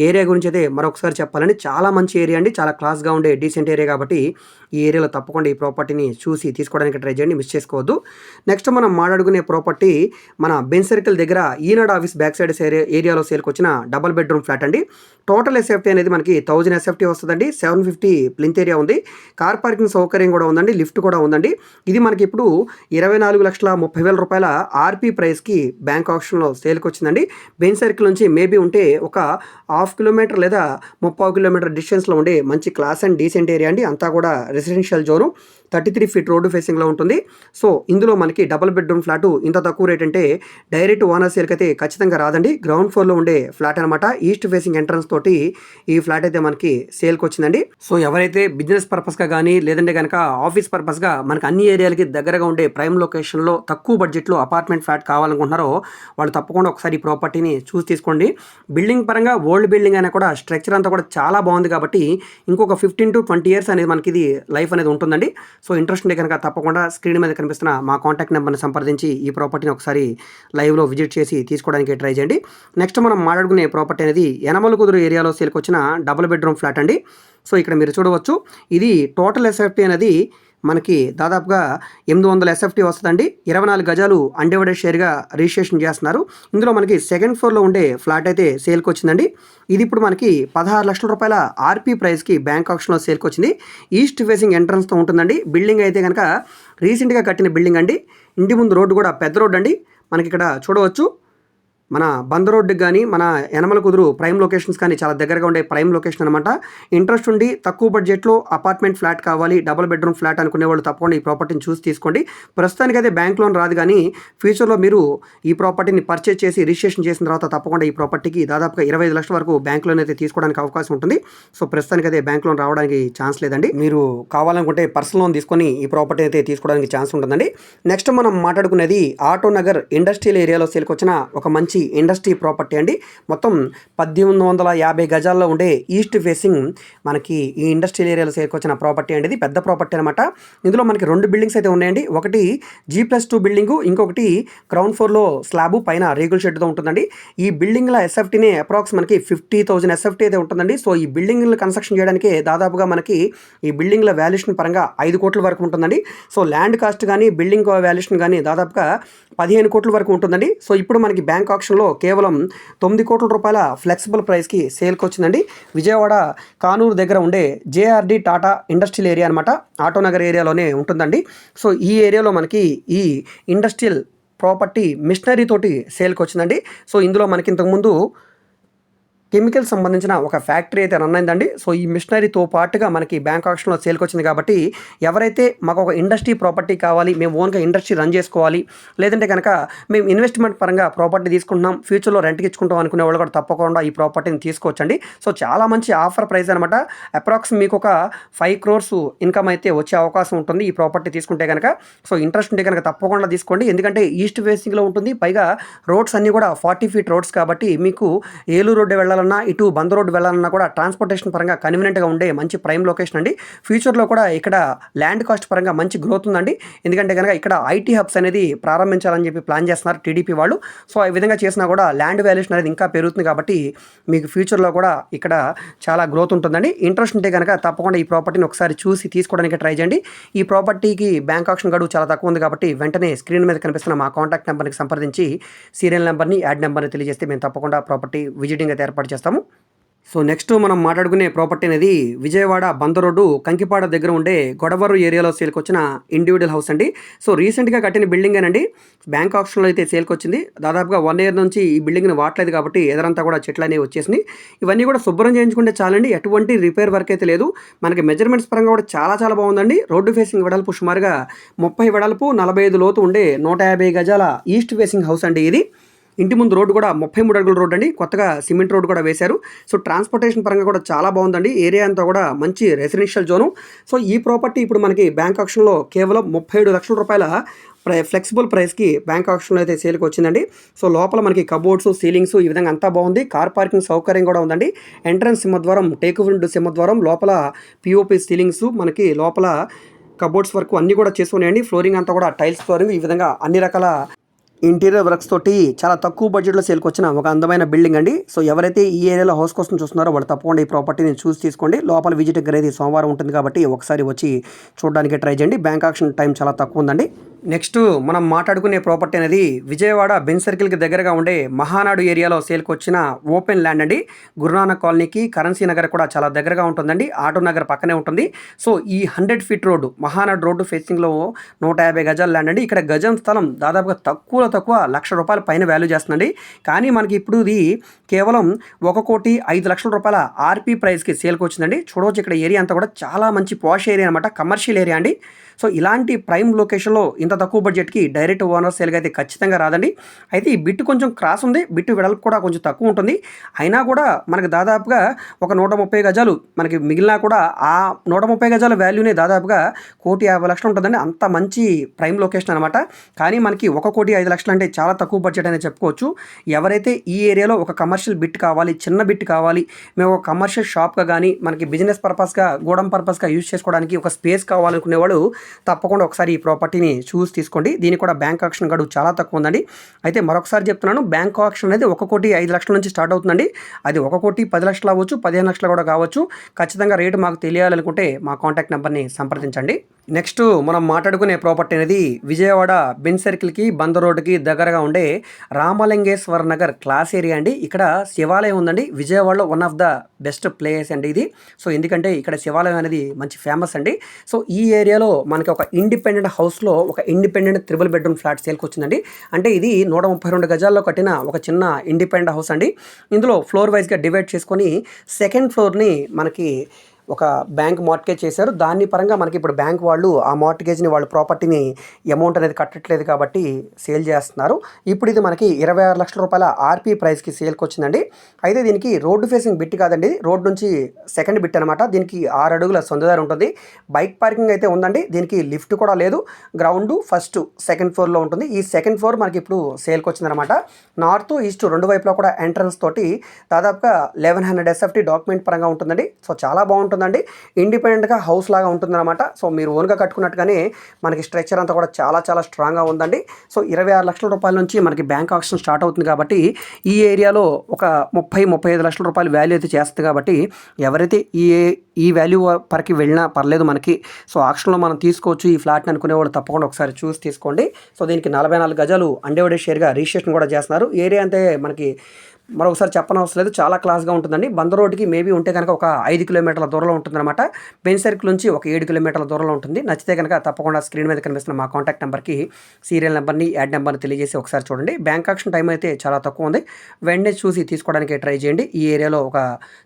ఏరియా గురించి అయితే మరొకసారి చెప్పాలండి చాలా మంచి ఏరియా అండి. చాలా క్లాస్గా ఉండే డీసెంట్ ఏరియా కాబట్టి ఈ ఏరియాలో తప్పకుండా ఈ ప్రాపర్టీని చూసి తీసుకోవడానికి ట్రై చేయండి మిస్ చేసుకోవద్దు. నెక్స్ట్ మనం మాట్లాడుకునే ప్రాపర్టీ మన బెన్ సర్కిల్ దగ్గర Eenadu office back side area ఏరియాలో సేల్కి వచ్చిన డబల్ బెడ్రూమ్ ఫ్లాట్ అండి. టోటల్ ఎస్ఎఫ్టీ అనేది మనకి థౌజండ్ ఎస్ఎఫ్టీ వస్తుందండి. సెవెన్ ఫిఫ్టీ ప్లింత్ ఏరియా ఉంది. కార్ పార్కింగ్ సౌకర్యం కూడా ఉందండి లిఫ్ట్ కూడా ఉందండి. ఇది మనకి ఇప్పుడు ఇరవై నాలుగు లక్షల ముప్పై వేల రూపాయల ఆర్పీ ప్రైస్కి బ్యాంక్ ఆప్షన్లో సేల్కి వచ్చిందండి. బెన్ సర్కిల్ నుంచి మేబీ ఉంటే ఒక హాఫ్ కిలోమీటర్ లేదా ముప్పై కిలోమీటర్ డిస్టెన్స్లో ఉండే మంచి క్లాస్ అండ్ డీసెంట్ ఏరియా అండి. అంతా కూడా residential zone thirty three feet road ఫేసింగ్లో ఉంటుంది. సో ఇందులో మనకి డబుల్ బెడ్రూమ్ ఫ్లాట్ ఇంత తక్కువ రేట్ అంటే డైరెక్ట్ ఓనర్ సేల్కి అయితే ఖచ్చితంగా రాదండి. గ్రౌండ్ ఫ్లోర్లో ఉండే ఫ్లాట్ అనమాట ఈస్ట్ ఫేసింగ్ ఎంట్రన్స్ తోటి ఈ ఫ్లాట్ అయితే మనకి సేల్కి వచ్చిందండి. సో ఎవరైతే బిజినెస్ పర్పస్గా కానీ లేదంటే కనుక ఆఫీస్ పర్పస్గా మనకి అన్ని ఏరియాలకి దగ్గరగా ఉండే ప్రైమ్ లొకేషన్లో తక్కువ బడ్జెట్లో అపార్ట్మెంట్ ఫ్లాట్ కావాలనుకుంటున్నారో వాళ్ళు తప్పకుండా ఒకసారి ఈ ప్రాపర్టీని చూసి తీసుకోండి. బిల్డింగ్ పరంగా ఓల్డ్ బిల్డింగ్ అయినా కూడా స్ట్రక్చర్ అంతా కూడా చాలా బాగుంది కాబట్టి ఇంకొక ఫిఫ్టీన్ టు ట్వంటీ ఇయర్స్ అనేది మనకి ఇది లైఫ్ అనేది ఉంటుందండి. సో ఇంట్రెస్ట్ ఉంటే కనుక తప్పకుండా స్క్రీన్ మీద కనిపిస్తున్న మా కాంటాక్ట్ నెంబర్ని సంప్రదించి ఈ ప్రాపర్టీని ఒకసారి లైవ్లో విజిట్ చేసి తీసుకోవడానికి ట్రై చేయండి. నెక్స్ట్ మనం మాట్లాడుకునే ప్రాపర్టీ అనేది ఎనమల కుదురు ఏరియాలో సేల్కి వచ్చిన డబుల్ బెడ్రూమ్ ఫ్లాట్ అండి. సో ఇక్కడ మీరు చూడవచ్చు. ఇది టోటల్ ఎస్ఎఫ్టీ అనేది మనకి దాదాపుగా ఎనిమిది వందల ఎస్ఎఫ్టీ వస్తుందండి. ఇరవై నాలుగు గజాలు అన్డివైడెడ్ షేర్గా రిజిస్ట్రేషన్ చేస్తున్నారు. ఇందులో మనకి సెకండ్ ఫ్లోర్లో ఉండే ఫ్లాట్ అయితే సేల్కి వచ్చిందండి. ఇది ఇప్పుడు మనకి పదహారు లక్షల రూపాయల ఆర్పీ ప్రైస్కి బ్యాంక్ ఆప్షన్లో సేల్కి వచ్చింది. ఈస్ట్ ఫేసింగ్ ఎంట్రన్స్తో ఉంటుందండి. బిల్డింగ్ అయితే కనుక రీసెంట్గా కట్టిన బిల్డింగ్ అండి. ఇంటి ముందు రోడ్డు కూడా పెద్ద రోడ్డు అండి. మనకి ఇక్కడ చూడవచ్చు. మన బంద రోడ్డుకి కానీ మన యనమల కుదురు ప్రైమ్ లొకేషన్స్ కానీ చాలా దగ్గరగా ఉండే ప్రైమ్ లొకేషన్ అనమాట ఇంట్రెస్ట్ ఉండి తక్కువ బడ్జెట్లో అపార్ట్మెంట్ ఫ్లాట్ కావాలి డబుల్ బెడ్రూమ్ ఫ్లాట్ అనుకునే వాళ్ళు తప్పకుండా ఈ ప్రాపర్టీని చూసి తీసుకోండి. ప్రస్తుతానికి అయితే బ్యాంక్ లోన్ రాదు కానీ ఫ్యూచర్లో మీరు ఈ ప్రాపర్టీని పర్చేజ్ చేసి రిజిస్ట్రేషన్ చేసిన తర్వాత తప్పకుండా ఈ ప్రాపర్టీకి దాదాపుగా ఇరవై ఐదు లక్షల వరకు బ్యాంక్ లోన్ అయితే తీసుకోవడానికి అవకాశం ఉంటుంది. సో ప్రస్తుతానికి అయితే బ్యాంక్ లోన్ రావడానికి ఛాన్స్ లేదండి. మీరు కావాలనుకుంటే పర్సనల్ లోన్ తీసుకొని ఈ ప్రాపర్టీ అయితే తీసుకోవడానికి ఛాన్స్ ఉంటుందండి. నెక్స్ట్ మనం మాట్లాడుకునేది ఆటో నగర్ ఇండస్ట్రియల్ ఏరియాలో సేల్కి వచ్చిన ఒక మంచి ఇండస్ట్రీ ప్రాపర్టీ అండి. మొత్తం పద్దెనిమిది వందల యాభై గజాల్లో ఉండే ఈస్ట్ ఫేసింగ్ మనకి ఈ ఇండస్ట్రియల్ ఏరియాలో చేరుకొచ్చిన ప్రాపర్టీ అండి. ఇది పెద్ద ప్రాపర్టీ అనమాట ఇందులో మనకి రెండు బిల్డింగ్స్ అయితే ఉన్నాయండి. ఒకటి జీ ప్లస్ టూ బిల్డింగు ఇంకొకటి గ్రౌండ్ ఫ్లోర్లో స్లాబ్ పైన రేగుల షెడ్తో ఉంటుందండి. ఈ బిల్డింగ్ల ఎస్ఎఫ్టీనే అప్రాక్స్ మనకి ఫిఫ్టీ థౌసండ్ ఎస్ఎఫ్టీ అయితే ఉంటుందండి. సో ఈ బిల్డింగ్లు కన్స్ట్రక్షన్ చేయడానికి దాదాపుగా మనకి ఈ బిల్డింగ్ల వాల్యుయేషన్ పరంగా ఐదు కోట్ల వరకు ఉంటుందండి. సో ల్యాండ్ కాస్ట్ కానీ బిల్డింగ్ వాల్యుయేషన్ కానీ దాదాపుగా పదిహేను కోట్ల వరకు ఉంటుందండి. సో ఇప్పుడు మనకి బ్యాంక్ ఆప్షన్లో కేవలం తొమ్మిది కోట్ల రూపాయల ఫ్లెక్సిబుల్ ప్రైస్కి సేల్కి వచ్చిందండి. విజయవాడ కానూరు దగ్గర ఉండే జేఆర్డి టాటా ఇండస్ట్రియల్ ఏరియా అనమాట ఆటోనగర్ ఏరియాలోనే ఉంటుందండి. సో ఈ ఏరియాలో మనకి ఈ ఇండస్ట్రియల్ ప్రాపర్టీ మిషనరీ తోటి సేల్కి వచ్చిందండి. సో ఇందులో మనకి ఇంతకుముందు కెమికల్ సంబంధించిన ఒక ఫ్యాక్టరీ అయితే రన్ అయిందండి. సో ఈ మిషనరీతో పాటుగా మనకి బ్యాంక్ ఆక్షన్లో సేల్కి వచ్చింది కాబట్టి ఎవరైతే మాకు ఒక ఇండస్ట్రీ ప్రాపర్టీ కావాలి మేము ఓన్గా ఇండస్ట్రీ రన్ చేసుకోవాలి లేదంటే కనుక మేము ఇన్వెస్ట్మెంట్ పరంగా ప్రాపర్టీ తీసుకుంటున్నాం ఫ్యూచర్లో రెంట్కి ఇచ్చుకుంటాం అనుకునే వాళ్ళు కూడా తప్పకుండా ఈ ప్రాపర్టీని తీసుకోవచ్చండి. సో చాలా మంచి ఆఫర్ ప్రైస్ అనమాట అప్రాక్స్ మీకు ఒక ఫైవ్ క్రోర్స్ ఇన్కమ్ అయితే వచ్చే అవకాశం ఉంటుంది ఈ ప్రాపర్టీ తీసుకుంటే కనుక. సో ఇంట్రెస్ట్ ఉంటే కనుక తప్పకుండా తీసుకోండి. ఎందుకంటే ఈస్ట్ ఫేసింగ్లో ఉంటుంది పైగా రోడ్స్ అన్నీ కూడా ఫార్టీ ఫీట్ రోడ్స్ కాబట్టి మీకు ఏలూరు రోడ్డు వెళ్ళాలి వెళ్ళాలన్నా ఇటు బంద రోడ్డు వెళ్ళాలన్నా కూడా ట్రాన్స్పోర్టేషన్ పరంగా కన్వీనియంట్గా ఉండే మంచి ప్రైమ్ లొకేషన్ అండి. ఫ్యూచర్లో కూడా ఇక్కడ ల్యాండ్ కాస్ట్ పరంగా మంచి గ్రోత్ ఉందండి. ఎందుకంటే కనుక ఇక్కడ ఐటీ హబ్స్ అనేది ప్రారంభించాలని చెప్పి ప్లాన్ చేస్తున్నారు టీడీపీ వాళ్ళు. సో ఈ విధంగా చేసినా కూడా ల్యాండ్ వాల్యుయేషన్ అనేది ఇంకా పెరుగుతుంది కాబట్టి మీకు ఫ్యూచర్లో కూడా ఇక్కడ చాలా గ్రోత్ ఉంటుందండి. ఇంట్రెస్ట్ ఉంటే కనుక తప్పకుండా ఈ ప్రాపర్టీని ఒకసారి చూసి తీసుకోవడానికి ట్రై చేయండి. ఈ ప్రాపర్టీకి బ్యాంక్ ఆప్షన్ గడువు చాలా తక్కువ ఉంది కాబట్టి వెంటనే స్క్రీన్ మీద కనిపిస్తున్న మా కాంటాక్ట్ నెంబర్కి సంప్రదించి సీరియల్ నెంబర్ని యాడ్ నెంబర్ని తెలియజేస్తే మేము తప్పకుండా ప్రాపర్టీ విజిటింగ్ అయితే ఏర్పాటు చేస్తాము. సో నెక్స్ట్ మనం మాట్లాడుకునే ప్రాపర్టీ అనేది విజయవాడ బంద రోడ్డు కంకిపాడ దగ్గర ఉండే గొడవరు ఏరియాలో సేల్కి వచ్చిన ఇండివిజువల్ హౌస్ అండి. సో రీసెంట్గా కట్టిన బిల్డింగ్ అండి బ్యాంక్ ఆప్షన్లో అయితే సేల్కి వచ్చింది. దాదాపుగా వన్ ఇయర్ నుంచి ఈ బిల్డింగ్ని వాడలేదు కాబట్టి ఎదరంతా కూడా చెట్లు అనేవి వచ్చేసినాయి. ఇవన్నీ కూడా శుభ్రం చేయించుకుంటే చాలండి. ఎటువంటి రిపేర్ వర్క్ అయితే లేదు. మనకి మెజర్మెంట్స్ పరంగా కూడా చాలా చాలా బాగుందండి. రోడ్డు ఫేసింగ్ వెడల్పు సుమారుగా ముప్పై వెడల్పు నలభై ఐదు లోతు ఉండే నూట యాభై గజాల ఈస్ట్ ఫేసింగ్ హౌస్ అండి ఇది. ఇంటి ముందు రోడ్డు కూడా ముప్పై మూడు అడుగుల రోడ్ అండి. కొత్తగా సిమెంట్ రోడ్డు కూడా వేశారు. సో ట్రాన్స్పోర్టేషన్ పరంగా కూడా చాలా బాగుందండి. ఏరియా అంతా కూడా మంచి రెసిడెన్షియల్ జోను. సో ఈ ప్రాపర్టీ ఇప్పుడు మనకి బ్యాంక్ ఆప్షన్లో కేవలం ముప్పై ఏడు లక్షల రూపాయల ప్రై ఫ్లెక్సిబుల్ ప్రైస్కి బ్యాంక్ ఆప్షన్లో అయితే సేల్కి వచ్చిందండి. సో లోపల మనకి కబోర్డ్స్ సీలింగ్స్ ఈ విధంగా అంతా బాగుంది. కార్ పార్కింగ్ సౌకర్యం కూడా ఉందండి. ఎంట్రన్స్ సింహద్వారం టేక్ విండో సింహద్వారం లోపల పిఓపి సీలింగ్స్ మనకి లోపల కబోర్డ్స్ వరకు అన్నీ కూడా చేసుకునేయండి ఫ్లోరింగ్ అంతా కూడా టైల్స్ ఫ్లోరింగ్ ఈ విధంగా అన్ని రకాల ఇంటీరియర్ వర్క్స్ తోటి చాలా తక్కువ బడ్జెట్లో సేల్కి వచ్చిన ఒక అందమైన బిల్డింగ్ అండి. సో ఎవరైతే ఈ ఏరియాలో హౌస్ కోసం చూస్తున్నారో వాళ్ళు తప్పకుండా ఈ ప్రాపర్టీని చూసి తీసుకోండి. లోపల విజిటింగ్ అనేది సోమవారం ఉంటుంది కాబట్టి ఒకసారి వచ్చి చూడడానికి ట్రై చేయండి. బ్యాంక్ ఆక్షన్ టైం చాలా తక్కువ ఉందండి. నెక్స్ట్ మనం మాట్లాడుకునే ప్రాపర్టీ అనేది విజయవాడ బెన్ సర్కిల్కి దగ్గరగా ఉండే మహానాడు ఏరియాలో సేల్కి వచ్చిన ఓపెన్ ల్యాండ్ అండి. గురునానక్ కాలనీకి కరెన్సీ నగర్ కూడా చాలా దగ్గరగా ఉంటుందండి. ఆటో నగర్ పక్కనే ఉంటుంది. సో ఈ hundred feet road Mahanadu road ఫేసింగ్లో నూట యాభై గజాల ల్యాండ్ అండి. ఇక్కడ గజం స్థలం దాదాపుగా తక్కువలో తక్కువ లక్ష రూపాయల పైన వాల్యూ చేస్తుందండి. కానీ మనకి ఇప్పుడు ఇది కేవలం ఒక కోటి ఐదు లక్షల రూపాయల ఆర్పీ ప్రైస్కి సేల్కి వచ్చిందండి చూడవచ్చు ఇక్కడ ఏరియా అంతా కూడా చాలా మంచి పాష్ ఏరియా అనమాట కమర్షియల్ ఏరియా అండి. సో ఇలాంటి ప్రైమ్ లొకేషన్లో ఇంత తక్కువ బడ్జెట్కి డైరెక్ట్ ఓనర్ సేల్గా అయితే ఖచ్చితంగా రాదండి. అయితే ఈ బిట్ కొంచెం క్రాస్ ఉంది. బిట్ వెడల్పు కూడా కొంచెం తక్కువ ఉంటుంది. అయినా కూడా మనకి దాదాపుగా ఒక నూట ముప్పై గజాలు మనకి మిగిలినా కూడా ఆ నూట ముప్పై గజాల వాల్యూనే దాదాపుగా కోటి యాభై లక్షలు ఉంటుందండి. అంత మంచి ప్రైమ్ లొకేషన్ అనమాట కానీ మనకి ఒక కోటి ఐదు లక్షలు అంటే చాలా తక్కువ బడ్జెట్ అనేది చెప్పుకోవచ్చు. ఎవరైతే ఈ ఏరియాలో ఒక కమర్షియల్ బిట్ కావాలి చిన్న బిట్ కావాలి మేము ఒక కమర్షియల్ షాప్గా కానీ మనకి బిజినెస్ పర్పస్గా గోడం పర్పస్గా యూజ్ చేసుకోవడానికి ఒక స్పేస్ కావాలనుకునే వాళ్ళు తప్పకుండా ఒకసారి ఈ ప్రాపర్టీని చూసి తీసుకోండి. దీనికి కూడా బ్యాంక్ ఆక్షన్ గడువు చాలా తక్కువ ఉందండి. అయితే మరొకసారి చెప్తున్నాను బ్యాంక్ ఆక్షన్ అనేది ఒక కోటి ఐదు లక్షల నుంచి స్టార్ట్ అవుతుందండి. అది ఒక కోటి పది లక్షలు అవ్వచ్చు పదిహేను లక్షలు కూడా కావచ్చు. ఖచ్చితంగా రేటు మాకు తెలియాలనుకుంటే మా కాంటాక్ట్ నెంబర్ని సంప్రదించండి. నెక్స్ట్ మనం మాట్లాడుకునే ప్రాపర్టీ అనేది విజయవాడ బెన్ సర్కిల్కి బంద రోడ్డుకి దగ్గరగా ఉండే రామలింగేశ్వర నగర్ క్లాస్ ఏరియా అండి. ఇక్కడ శివాలయం ఉందండి. విజయవాడలో one of the best place అండి ఇది. సో ఎందుకంటే ఇక్కడ శివాలయం అనేది మంచి ఫేమస్ అండి. సో ఈ ఏరియాలో మనకి ఒక ఇండిపెండెంట్ హౌస్లో ఒక ఇండిపెండెంట్ త్రిబుల్ బెడ్రూమ్ ఫ్లాట్ సేల్కి వచ్చిందండి. అంటే ఇది నూట ముప్పై రెండు గజాల్లో కట్టిన ఒక చిన్న ఇండిపెండెంట్ హౌస్ అండి. ఇందులో ఫ్లోర్ వైజ్గా డివైడ్ చేసుకొని సెకండ్ ఫ్లోర్ని మనకి ఒక బ్యాంక్ మార్ట్గేజ్ చేశారు. దాని పరంగా మనకి ఇప్పుడు బ్యాంక్ వాళ్ళు ఆ మార్ట్గేజ్ని వాళ్ళ ప్రాపర్టీని అమౌంట్ అనేది కట్టట్లేదు కాబట్టి సేల్ చేస్తున్నారు. ఇప్పుడు ఇది మనకి ఇరవై ఆరు లక్షల రూపాయల ఆర్పీ ప్రైస్కి సేల్కి వచ్చిందండి. అయితే దీనికి రోడ్డు ఫేసింగ్ బిట్ కాదండి. రోడ్ నుంచి సెకండ్ బిట్ అనమాట దీనికి ఆరు అడుగుల సొంతదారి ఉంటుంది. బైక్ పార్కింగ్ అయితే ఉందండి. దీనికి లిఫ్ట్ కూడా లేదు. గ్రౌండ్ ఫస్ట్ సెకండ్ ఫ్లోర్లో ఉంటుంది. ఈ సెకండ్ ఫ్లోర్ మనకి ఇప్పుడు సేల్కి వచ్చిందనమాట నార్త్ ఈస్ట్ రెండు వైపులా కూడా ఎంట్రన్స్ తోటి దాదాపుగా లెవెన్ హండ్రెడ్ ఎస్ఎఫ్టీ డాక్యుమెంట్ పరంగా ఉంటుందండి. సో చాలా బాగుంటుంది. ఉంటుందండి. ఇండిపెండెంట్గా హౌస్ లాగా ఉంటుందన్నమాట. సో మీరు ఓన్గా కట్టుకున్నట్టుగానే మనకి స్ట్రక్చర్ అంతా కూడా చాలా చాలా స్ట్రాంగ్గా ఉందండి. సో ఇరవై ఆరు లక్షల రూపాయల నుంచి మనకి బ్యాంక్ ఆక్షన్ స్టార్ట్ అవుతుంది కాబట్టి ఈ ఏరియాలో ఒక ముప్పై ముప్పై ఐదు లక్షల రూపాయలు వాల్యూ అయితే చేస్తుంది కాబట్టి ఎవరైతే ఈ ఈ వాల్యూ పరకి వెళ్ళినా పర్లేదు మనకి. సో ఆక్షన్లో మనం తీసుకోవచ్చు. ఈ ఫ్లాట్ని అనుకునే వాళ్ళు తప్పకుండా ఒకసారి చూసి తీసుకోండి. సో దీనికి నలభై నాలుగు గజాలు అండేవడే షేర్గా రిజిస్ట్రేషన్ కూడా చేస్తున్నారు. ఏరియా అంటే మనకి మరొకసారి చెప్పనవసరం లేదు. చాలా క్లాస్గా ఉంటుందండి. బంద రోడ్డుకి మేబీ ఉంటే కనుక ఒక ఐదు కిలోమీటర్ల దూరంలో ఉంటుందన్నమాట. బెన్ సర్కిల్ నుంచి ఒక ఏడు కిలోమీటర్ల దూరంలో ఉంటుంది. నచ్చితే కనుక తప్పకుండా స్క్రీన్ మీద కనిపిస్తున్న మా కాంటాక్ట్ నెంబర్కి సీరియల్ నెంబర్ని యాడ్ నెంబర్ని తెలియజేసి ఒకసారి చూడండి. బ్యాంక్ ఆక్షన్ టైం అయితే చాలా తక్కువ ఉంది. వెంటనే చూసి తీసుకోవడానికి ట్రై చేయండి. ఈ ఏరియాలో ఒక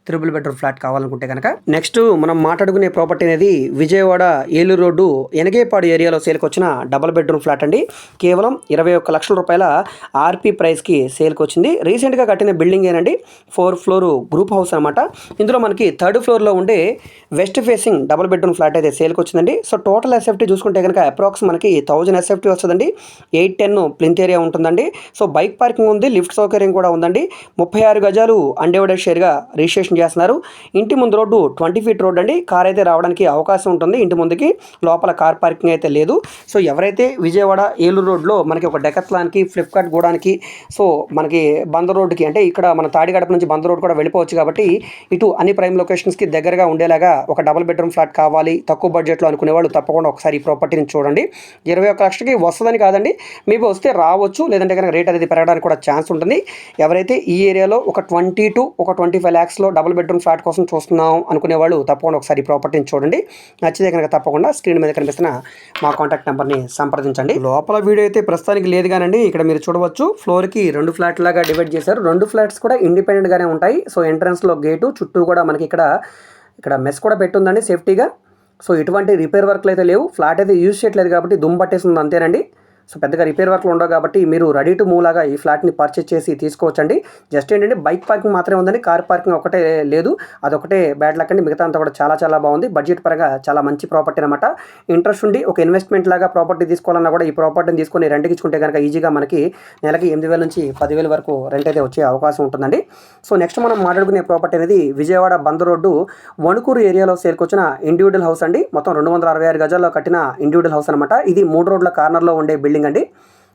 త్రిబుల్ బెడ్రూమ్ ఫ్లాట్ కావాలనుకుంటే కనుక. నెక్స్ట్ మనం మాట్లాడుకునే ప్రాపర్టీ అనేది విజయవాడ ఏలూరు రోడ్డు ఎనగేపాడు ఏరియాలో సేల్కి వచ్చిన డబుల్ బెడ్రూమ్ ఫ్లాట్ అండి. కేవలం ఇరవై ఒక్క లక్షల రూపాయల ఆర్పీ ప్రైస్కి సేల్కి వచ్చింది. రీసెంట్గా కట్టిన బిల్డింగ్ ఏనండి ఫోర్ ఫ్లోర్ గ్రూప్ హౌస్ అనమాట ఇందులో మనకి థర్డ్ ఫ్లోర్లో ఉండే west facing double bedroom flat అయితే సేల్కి వచ్చిందండి. సో టోటల్ ఎస్ఎఫ్టీ చూసుకుంటే కనుక అప్రాక్స్ మనకి థౌజండ్ ఎస్ఎఫ్టీ వస్తుందండి. ఎయిట్ టెన్ ప్లింత్ ఏరియా ఉంటుందండి. సో బైక్ పార్కింగ్ ఉంది లిఫ్ట్ సౌకర్యం కూడా ఉందండి. ముప్పై ఆరు గజాలు అన్డివైడెడ్ షేర్గా రిజిస్ట్రేషన్ చేస్తున్నారు. ఇంటి ముందు రోడ్డు ట్వంటీ ఫీట్ రోడ్ అండి. కార్ అయితే రావడానికి అవకాశం ఉంటుంది. ఇంటి ముందుకి లోపల కార్ పార్కింగ్ అయితే లేదు. సో ఎవరైతే విజయవాడ ఏలూరు రోడ్లో మనకి ఒక డెకత్లాన్కి ఫ్లిప్కార్ట్ గోడానికి సో మనకి బందర్ రోడ్డుకి అంటే ఇక్కడ మన తాడిగడప నుంచి బంద రోడ్ కూడా వెళ్ళిపోవచ్చు కాబట్టి ఇటు అన్ని ప్రైమ్ లొకేషన్స్కి దగ్గరగా ఉండేలాగా ఒక డబుల్ బెడ్రూమ్ ఫ్లాట్ కావాలి తక్కువ బడ్జెట్లో అనుకునే వాళ్ళు తప్పకుండా ఒకసారి ఈ ప్రాపర్టీని చూడండి. ఇరవై ఒక్క లక్షలకి వస్తుందని కాదండి మీకు వస్తే రావచ్చు లేదంటే కనుక రేట్ అనేది పెరగడానికి కూడా ఛాన్స్ ఉంటుంది. ఎవరైతే ఈ ఏరియాలో ఒక ట్వంటీ టు ఒక ట్వంటీ ఫైవ్ ల్యాక్స్లో డబుల్ బెడ్రూమ్ ఫ్లాట్ కోసం చూస్తున్నాం అనుకునే వాళ్ళు తప్పకుండా ఒకసారి ఈ ప్రాపర్టీని చూడండి. నచ్చితే కనుక తప్పకుండా స్క్రీన్ మీద కనిపిస్తున్న మా కాంటాక్ట్ నెంబర్ని సంప్రదించండి. లోపల వీడియో అయితే ప్రస్తుతానికి లేదు కానండి ఇక్కడ మీరు చూడవచ్చు ఫ్లోర్కి రెండు ఫ్లాట్ లాగా డివైడ్ చేశారు రెండు ఫ్లాట్స్ కూడా ఇండిపెండెంట్గానే ఉంటాయి. సో ఎంట్రన్స్లో గేటు చుట్టూ కూడా మనకి ఇక్కడ ఇక్కడ మెస్ కూడా పెట్టుందండి సేఫ్టీగా. సో ఇటువంటి రిపేర్ వర్క్లు అయితే లేవు. ఫ్లాట్ అయితే యూజ్ చేయట్లేదు కాబట్టి దుమ్ పట్టేస్తుంది అంతేనండి. సో పెద్దగా రిపేర్ వర్క్లు ఉండవు కాబట్టి మీరు రెడీ టు మూవ్ లాగా ఈ ఫ్లాట్ని పర్చేస్ చేసి తీసుకోవచ్చండి. జస్ట్ ఏంటంటే బైక్ పార్కింగ్ మాత్రమే ఉందండి కార్ పార్కింగ్ ఒకటే లేదు. అదొకటే బ్యాడ్ లక్ అండి మిగతా అంతా కూడా చాలా చాలా బాగుంది. బడ్జెట్ పరంగా చాలా మంచి ప్రాపర్టీ అనమాట ఇంట్రెస్ట్ ఉండి ఒక ఇన్వెస్ట్మెంట్ లాగా ప్రాపర్టీ తీసుకోవాలన్నా కూడా ఈ ప్రాపర్టీని తీసుకొని రెంట్కి ఇచ్చుకుంటే కనుక ఈజీగా మనకి నెలకి ఎనిమిది వేల నుంచి పదివేల వరకు రెంట్ అయితే వచ్చే అవకాశం ఉంటుందండి. సో నెక్స్ట్ మనం మాట్లాడుకునే ప్రాపర్టీ అనేది విజయవాడ బంద్ రోడ్డు వణుకూరు ఏరియాలో సేల్కొచ్చిన ఇండివిజువల్ హౌస్ అండి. మొత్తం రెండు వందల అరవై ఆరు గజాల్లో కట్టిన ఇండివిజువల్ హౌస్ అనమాట ఇది మూడు రోడ్ల కార్నర్లో ఉండే బిల్డింగ్ అండి.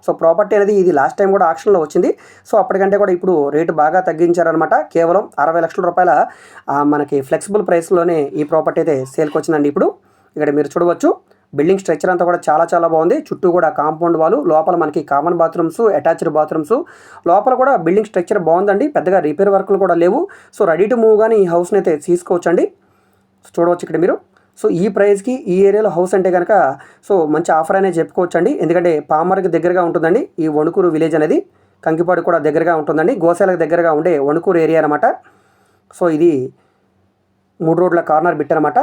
సో ప్రాపర్టీ అనేది ఇది లాస్ట్ టైం కూడా ఆక్షన్లో వచ్చింది. సో అప్పటికంటే కూడా ఇప్పుడు రేటు బాగా తగ్గించారనమాట కేవలం అరవై లక్షల రూపాయల మనకి ఫ్లెక్సిబుల్ ప్రైస్లోనే ఈ ప్రాపర్టీ అయితే సేల్కి వచ్చిందండి ఇప్పుడు. ఇక్కడ మీరు చూడవచ్చు బిల్డింగ్ స్ట్రక్చర్ అంతా కూడా చాలా చాలా బాగుంది. చుట్టూ కూడా కాంపౌండ్ వాళ్ళు లోపల మనకి కామన్ బాత్రూమ్స్ అటాచ్డ్ బాత్రూమ్స్ లోపల కూడా బిల్డింగ్ స్ట్రక్చర్ బాగుందండి. పెద్దగా రిపేర్ వర్క్లు కూడా లేవు. సో రెడీ టు మూవ్ కానీ ఈ హౌస్ని అయితే తీసుకోవచ్చండి. చూడవచ్చు ఇక్కడ మీరు. సో ఈ ప్రైస్కి ఈ ఏరియాలో హౌస్ అంటే కనుక సో మంచి ఆఫర్ అనేది చెప్పుకోవచ్చండి. ఎందుకంటే పామర్కి దగ్గరగా ఉంటుందండి. ఈ వణుకూరు విలేజ్ అనేది కంకిపాడు కూడా దగ్గరగా ఉంటుందండి. గోశాలకు దగ్గరగా ఉండే వణుకూరు ఏరియా అనమాట సో ఇది మూడు రోడ్ల కార్నర్ బిట్ అనమాట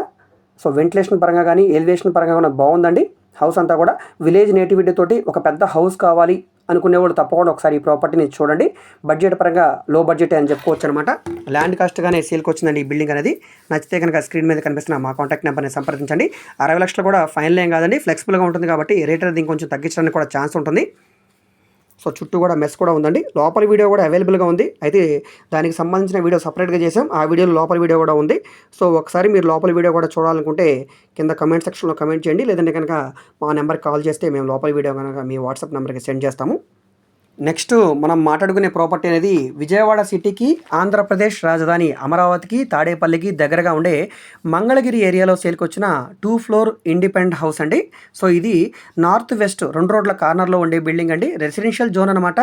సో వెంటిలేషన్ పరంగా కానీ ఎలివేషన్ పరంగా కూడా బాగుందండి. హౌస్ అంతా కూడా విలేజ్ నేటివిటీ తోటి ఒక పెద్ద హౌస్ కావాలి అనుకునేవాళ్ళు తప్పకుండా ఒకసారి ఈ ప్రాపర్టీని చూడండి. బడ్జెట్ పరంగా లో బడ్జెట్ అని చెప్పుకోవచ్చు అనమాట ల్యాండ్ కాస్ట్గానే సేల్కి వచ్చిందండి ఈ బిల్డింగ్ అనేది. నచ్చితే కనుక స్క్రీన్ మీద కనిపిస్తున్న మా కాంటాక్ట్ నెంబర్ని సంప్రదించండి. అరవై లక్షలు కూడా ఫైనల్ ఏం కాదండి. ఫ్లెక్సిబుల్గా ఉంటుంది కాబట్టి రేట్ అనేది ఇంకొంచెం తగ్గించడానికి కూడా ఛాన్స్ ఉంటుంది. సో చుట్టూ కూడా మెస్ కూడా ఉందండి. లోపల వీడియో కూడా అవైలబుల్గా ఉంది. అయితే దానికి సంబంధించిన వీడియో సపరేట్గా చేసాం ఆ వీడియోలో లోపల వీడియో కూడా ఉంది. సో ఒకసారి మీరు లోపల వీడియో కూడా చూడాలనుకుంటే కింద కమెంట్ సెక్షన్లో కమెంట్ చేయండి. లేదంటే కనుక మా నెంబర్కి కాల్ చేస్తే మేము లోపల వీడియో కనుక మీ వాట్సాప్ నెంబర్కి సెండ్ చేస్తాము. నెక్స్ట్ మనం మాట్లాడుకునే ప్రాపర్టీ అనేది విజయవాడ సిటీకి ఆంధ్రప్రదేశ్ రాజధాని అమరావతికి తాడేపల్లికి దగ్గరగా ఉండే మంగళగిరి ఏరియాలో సేల్కొచ్చిన టూ ఫ్లోర్ ఇండిపెండెంట్ హౌస్ అండి. సో ఇది నార్త్ వెస్ట్ రెండు రోడ్ల కార్నర్లో ఉండే బిల్డింగ్ అండి. రెసిడెన్షియల్ జోన్ అనమాట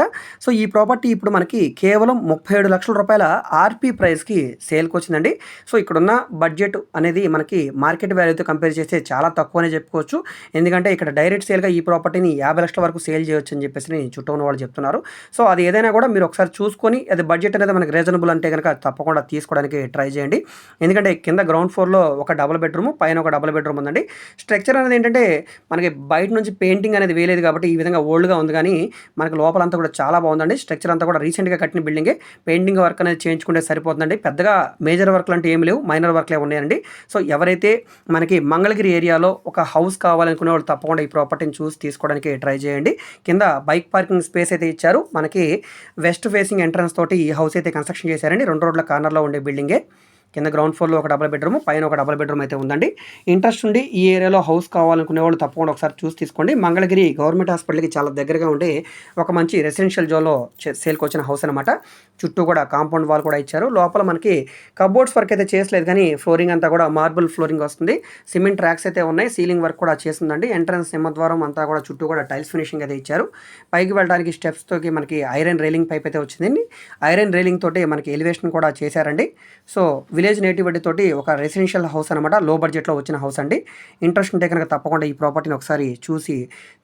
సో ఈ ప్రాపర్టీ ఇప్పుడు మనకి కేవలం ముప్పై ఏడు లక్షల రూపాయల ఆర్పీ ప్రైస్కి సేల్కి వచ్చిందండి సో ఇక్కడున్న బడ్జెట్ అనేది మనకి మార్కెట్ వాల్యూతో కంపేర్ చేస్తే చాలా తక్కువనే చెప్పుకోవచ్చు. ఎందుకంటే ఇక్కడ డైరెక్ట్ సేల్గా ఈ ప్రాపర్టీని యాభై లక్షల వరకు సేల్ చేయొచ్చు అని చెప్పేసి చుట్టూ ఉన్న వాళ్ళు చెప్తున్నారు. చెప్తున్నారు సో అది ఏదైనా కూడా మీరు ఒకసారి చూసుకొని అది బడ్జెట్ అనేది మనకి రీజనబుల్ అంటే కనుక తప్పకుండా తీసుకోవడానికి ట్రై చేయండి. ఎందుకంటే కింద గ్రౌండ్ ఫ్లోర్లో ఒక డబుల్ బెడ్రూమ్ పైన ఒక డబుల్ బెడ్రూమ్ ఉందండి. స్ట్రక్చర్ అనేది ఏంటంటే మనకి బయట నుంచి పెయింటింగ్ అనేది వేయలేదు కాబట్టి ఈ విధంగా ఓల్డ్గా ఉంది కానీ మనకి లోపలంతా కూడా చాలా బాగుందండి. స్ట్రక్చర్ అంతా కూడా రీసెంట్గా కట్టిన బిల్డింగే పెయింటింగ్ వర్క్ అనేది చేయించుకుంటే సరిపోతుందండి. పెద్దగా మేజర్ వర్క్లు అంటే ఏమి లేవు. మైనర్ వర్క్లే ఉన్నాయండి. సో ఎవరైతే మనకి మంగళగిరి ఏరియాలో ఒక హౌస్ కావాలనుకునే వాళ్ళు తప్పకుండా ఈ ప్రాపర్టీని చూసి తీసుకోవడానికి ట్రై చేయండి. కింద బైక్ పార్కింగ్ స్పేస్ అయితే ఇచ్చారు. మనకి వెస్ట్ ఫేసింగ్ ఎంట్రన్స్ తోటి ఈ హౌస్ అయితే కన్స్ట్రక్షన్ చేశారండి. రెండు రోడ్ల కార్నర్లో ఉండే బిల్డింగే. కింద గ్రౌండ్ ఫ్లోర్లో ఒక డబుల్ బెడ్రూమ్ పైన ఒక డబుల్ బెడ్రూమ్ అయితే ఉందండి. ఇంట్రెస్ట్ ఉండి ఈ ఏరియాలో హౌస్ కావాలనుకునే వాళ్ళు తప్పకుండా ఒకసారి చూసి తీసుకోండి. మంగళగిరి గవర్నమెంట్ హాస్పిటల్కి చాలా దగ్గరగా ఉండి ఒక మంచి రెసిడెన్షియల్ జోన్లో సేల్కి వచ్చిన హౌస్ అనమాట చుట్టూ కూడా కాంపౌండ్ వాల్ కూడా ఇచ్చారు. లోపల మనకి కబోర్డ్స్ వర్క్ అయితే చేసలేదు కానీ ఫ్లోరింగ్ అంతా కూడా మార్బుల్ ఫ్లోరింగ్ వస్తుంది. సిమెంట్ ట్రాక్స్ అయితే ఉన్నాయి. సీలింగ్ వర్క్ కూడా చేస్తుందండి. ఎంట్రన్స్ సింహద్వారం అంతా కూడా చుట్టూ కూడా టైల్స్ ఫినిషింగ్ అయితే ఇచ్చారు. పైకి వెళ్ళడానికి స్టెప్స్ తోకి మనకి ఐరన్ రైలింగ్ పైప్ అయితే వచ్చిందండి. ఐరన్ రైలింగ్ తోటి మనకి ఎలివేషన్ కూడా చేశారండి. సో విలేజ్ నేటివిటీ తోటి ఒక రెసిడెన్షియల్ హౌస్ అనమాట లో బడ్జెట్లో వచ్చిన హౌస్ అండి. ఇంట్రెస్ట్ ఉంటే కనుక తప్పకుండా ఈ ప్రాపర్టీని ఒకసారి చూసి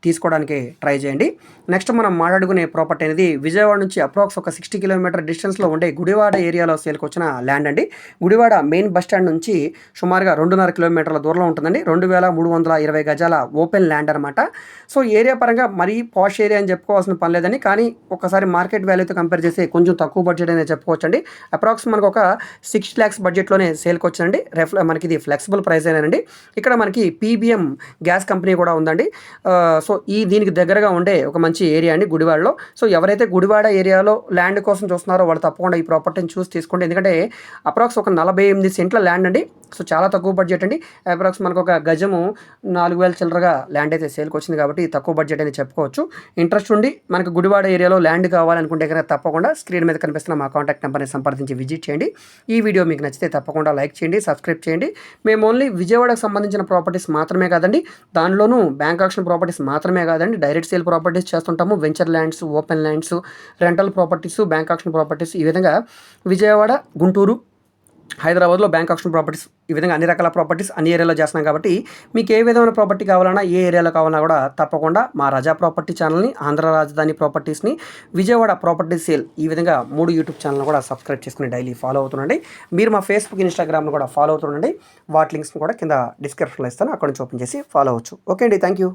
తీసుకోవడానికి ట్రై చేయండి. నెక్స్ట్ మనం మాట్లాడుకునే ప్రాపర్టీ అనేది విజయవాడ నుంచి అప్రాక్స్ ఒక సిక్స్టీ కిలోమీటర్ డిస్టెన్స్లో ఉండే గుడివాడ ఏరియాలో సేల్కి వచ్చిన ల్యాండ్ అండి. గుడివాడ మెయిన్ బస్ స్టాండ్ నుంచి సుమారుగా రెండున్నర కిలోమీటర్ల దూరంలో ఉంటుందండి. రెండు వేల మూడు వందల ఇరవై గజాల ఓపెన్ ల్యాండ్ అనమాట సో ఏరియా పరంగా మరీ పాష్ ఏరియా అని చెప్పుకోవాల్సిన పని లేదని కానీ ఒకసారి మార్కెట్ వాల్యూతో కంపేర్ చేస్తే కొంచెం తక్కువ బడ్జెట్ అనేది చెప్పుకోవచ్చండి. అప్రాక్స్ మనకు ఒక సిక్స్ ల్యాక్స్ బడ్జెట్లోనే సేల్కి వచ్చిందండి రెఫ్ మనకి ఇది ఫ్లెక్సిబుల్ ప్రైస్ అయినండి ఇక్కడ మనకి పీబీఎం గ్యాస్ కంపెనీ కూడా ఉందండి. సో ఈ దీనికి దగ్గరగా ఉండే ఒక మంచి ఏరియా అండి గుడివాడలో. సో ఎవరైతే గుడివాడ ఏరియాలో ల్యాండ్ కోసం చూస్తున్నారో వాళ్ళు తప్పకుండా ఈ ప్రాపర్టీని చూసి తీసుకోండి. ఎందుకంటే అప్రాక్స్ ఒక నలభై ఎనిమిది సెంట్ల ల్యాండ్ అండి. సో చాలా తక్కువ బడ్జెట్ అండి. అప్రాక్స్ మనకు ఒక గజము నాలుగు వేల చిల్లరగా ల్యాండ్ అయితే సేల్కి వచ్చింది కాబట్టి తక్కువ బడ్జెట్ అని చెప్పుకోవచ్చు. ఇంట్రెస్ట్ ఉండి మనకు గుడివాడ ఏరియాలో ల్యాండ్ కావాలనుకుంటే కనుక తప్పకుండా స్క్రీన్ మీద కనిపిస్తున్న మా కాంటాక్ట్ నెంబర్ని సంప్రదించి విజిట్ చేయండి. ఈ వీడియో మీకు నచ్చితే తప్పకుండా లైక్ చేయండి సబ్స్క్రైబ్ చేయండి. మేము ఓన్లీ విజయవాడకు సంబంధించిన ప్రాపర్టీస్ మాత్రమే కాదండి దానిలోనూ బ్యాంక్ ఆక్షన్ ప్రాపర్టీస్ మాత్రమే కాదండి. డైరెక్ట్ సేల్ ప్రాపర్టీస్ చేస్తుంటాము venture lands open lands rental properties bank auction properties ఈ విధంగా విజయవాడ గుంటూరు హైదరాబాద్లో బ్యాంక్ ఆప్షన్ ప్రాపర్టీస్ ఈ విధంగా అన్ని రకాల ప్రాపర్టీస్ అన్ని ఏరియాలో చేస్తున్నాం కాబట్టి మీకు ఏ విధమైన ప్రాపర్టీ కావాలన్నా ఏ ఏరియాలో కావాలన్నా కూడా తప్పకుండా మా రజా ప్రాపర్టీ ఛానల్ని ఆంధ్ర రాజధాని ప్రాపర్టీస్ని విజయవాడ ప్రాపర్టీ సేల్ ఈ విధంగా మూడు యూట్యూబ్ ఛానల్ కూడా సబ్స్క్రైబ్ చేసుకుని డైలీ ఫాలో అవుతుండండి మీరు మా ఫేస్బుక్ ఇన్స్టాగ్రామ్ను కూడా ఫాలో అవుతుండండి వాటి లింక్స్ని కూడా కింద డిస్క్రిప్షన్లో ఇస్తాను. అక్కడ నుంచి ఓపెన్ చేసి ఫాలో అవచ్చు ఓకే అండి. Thank you.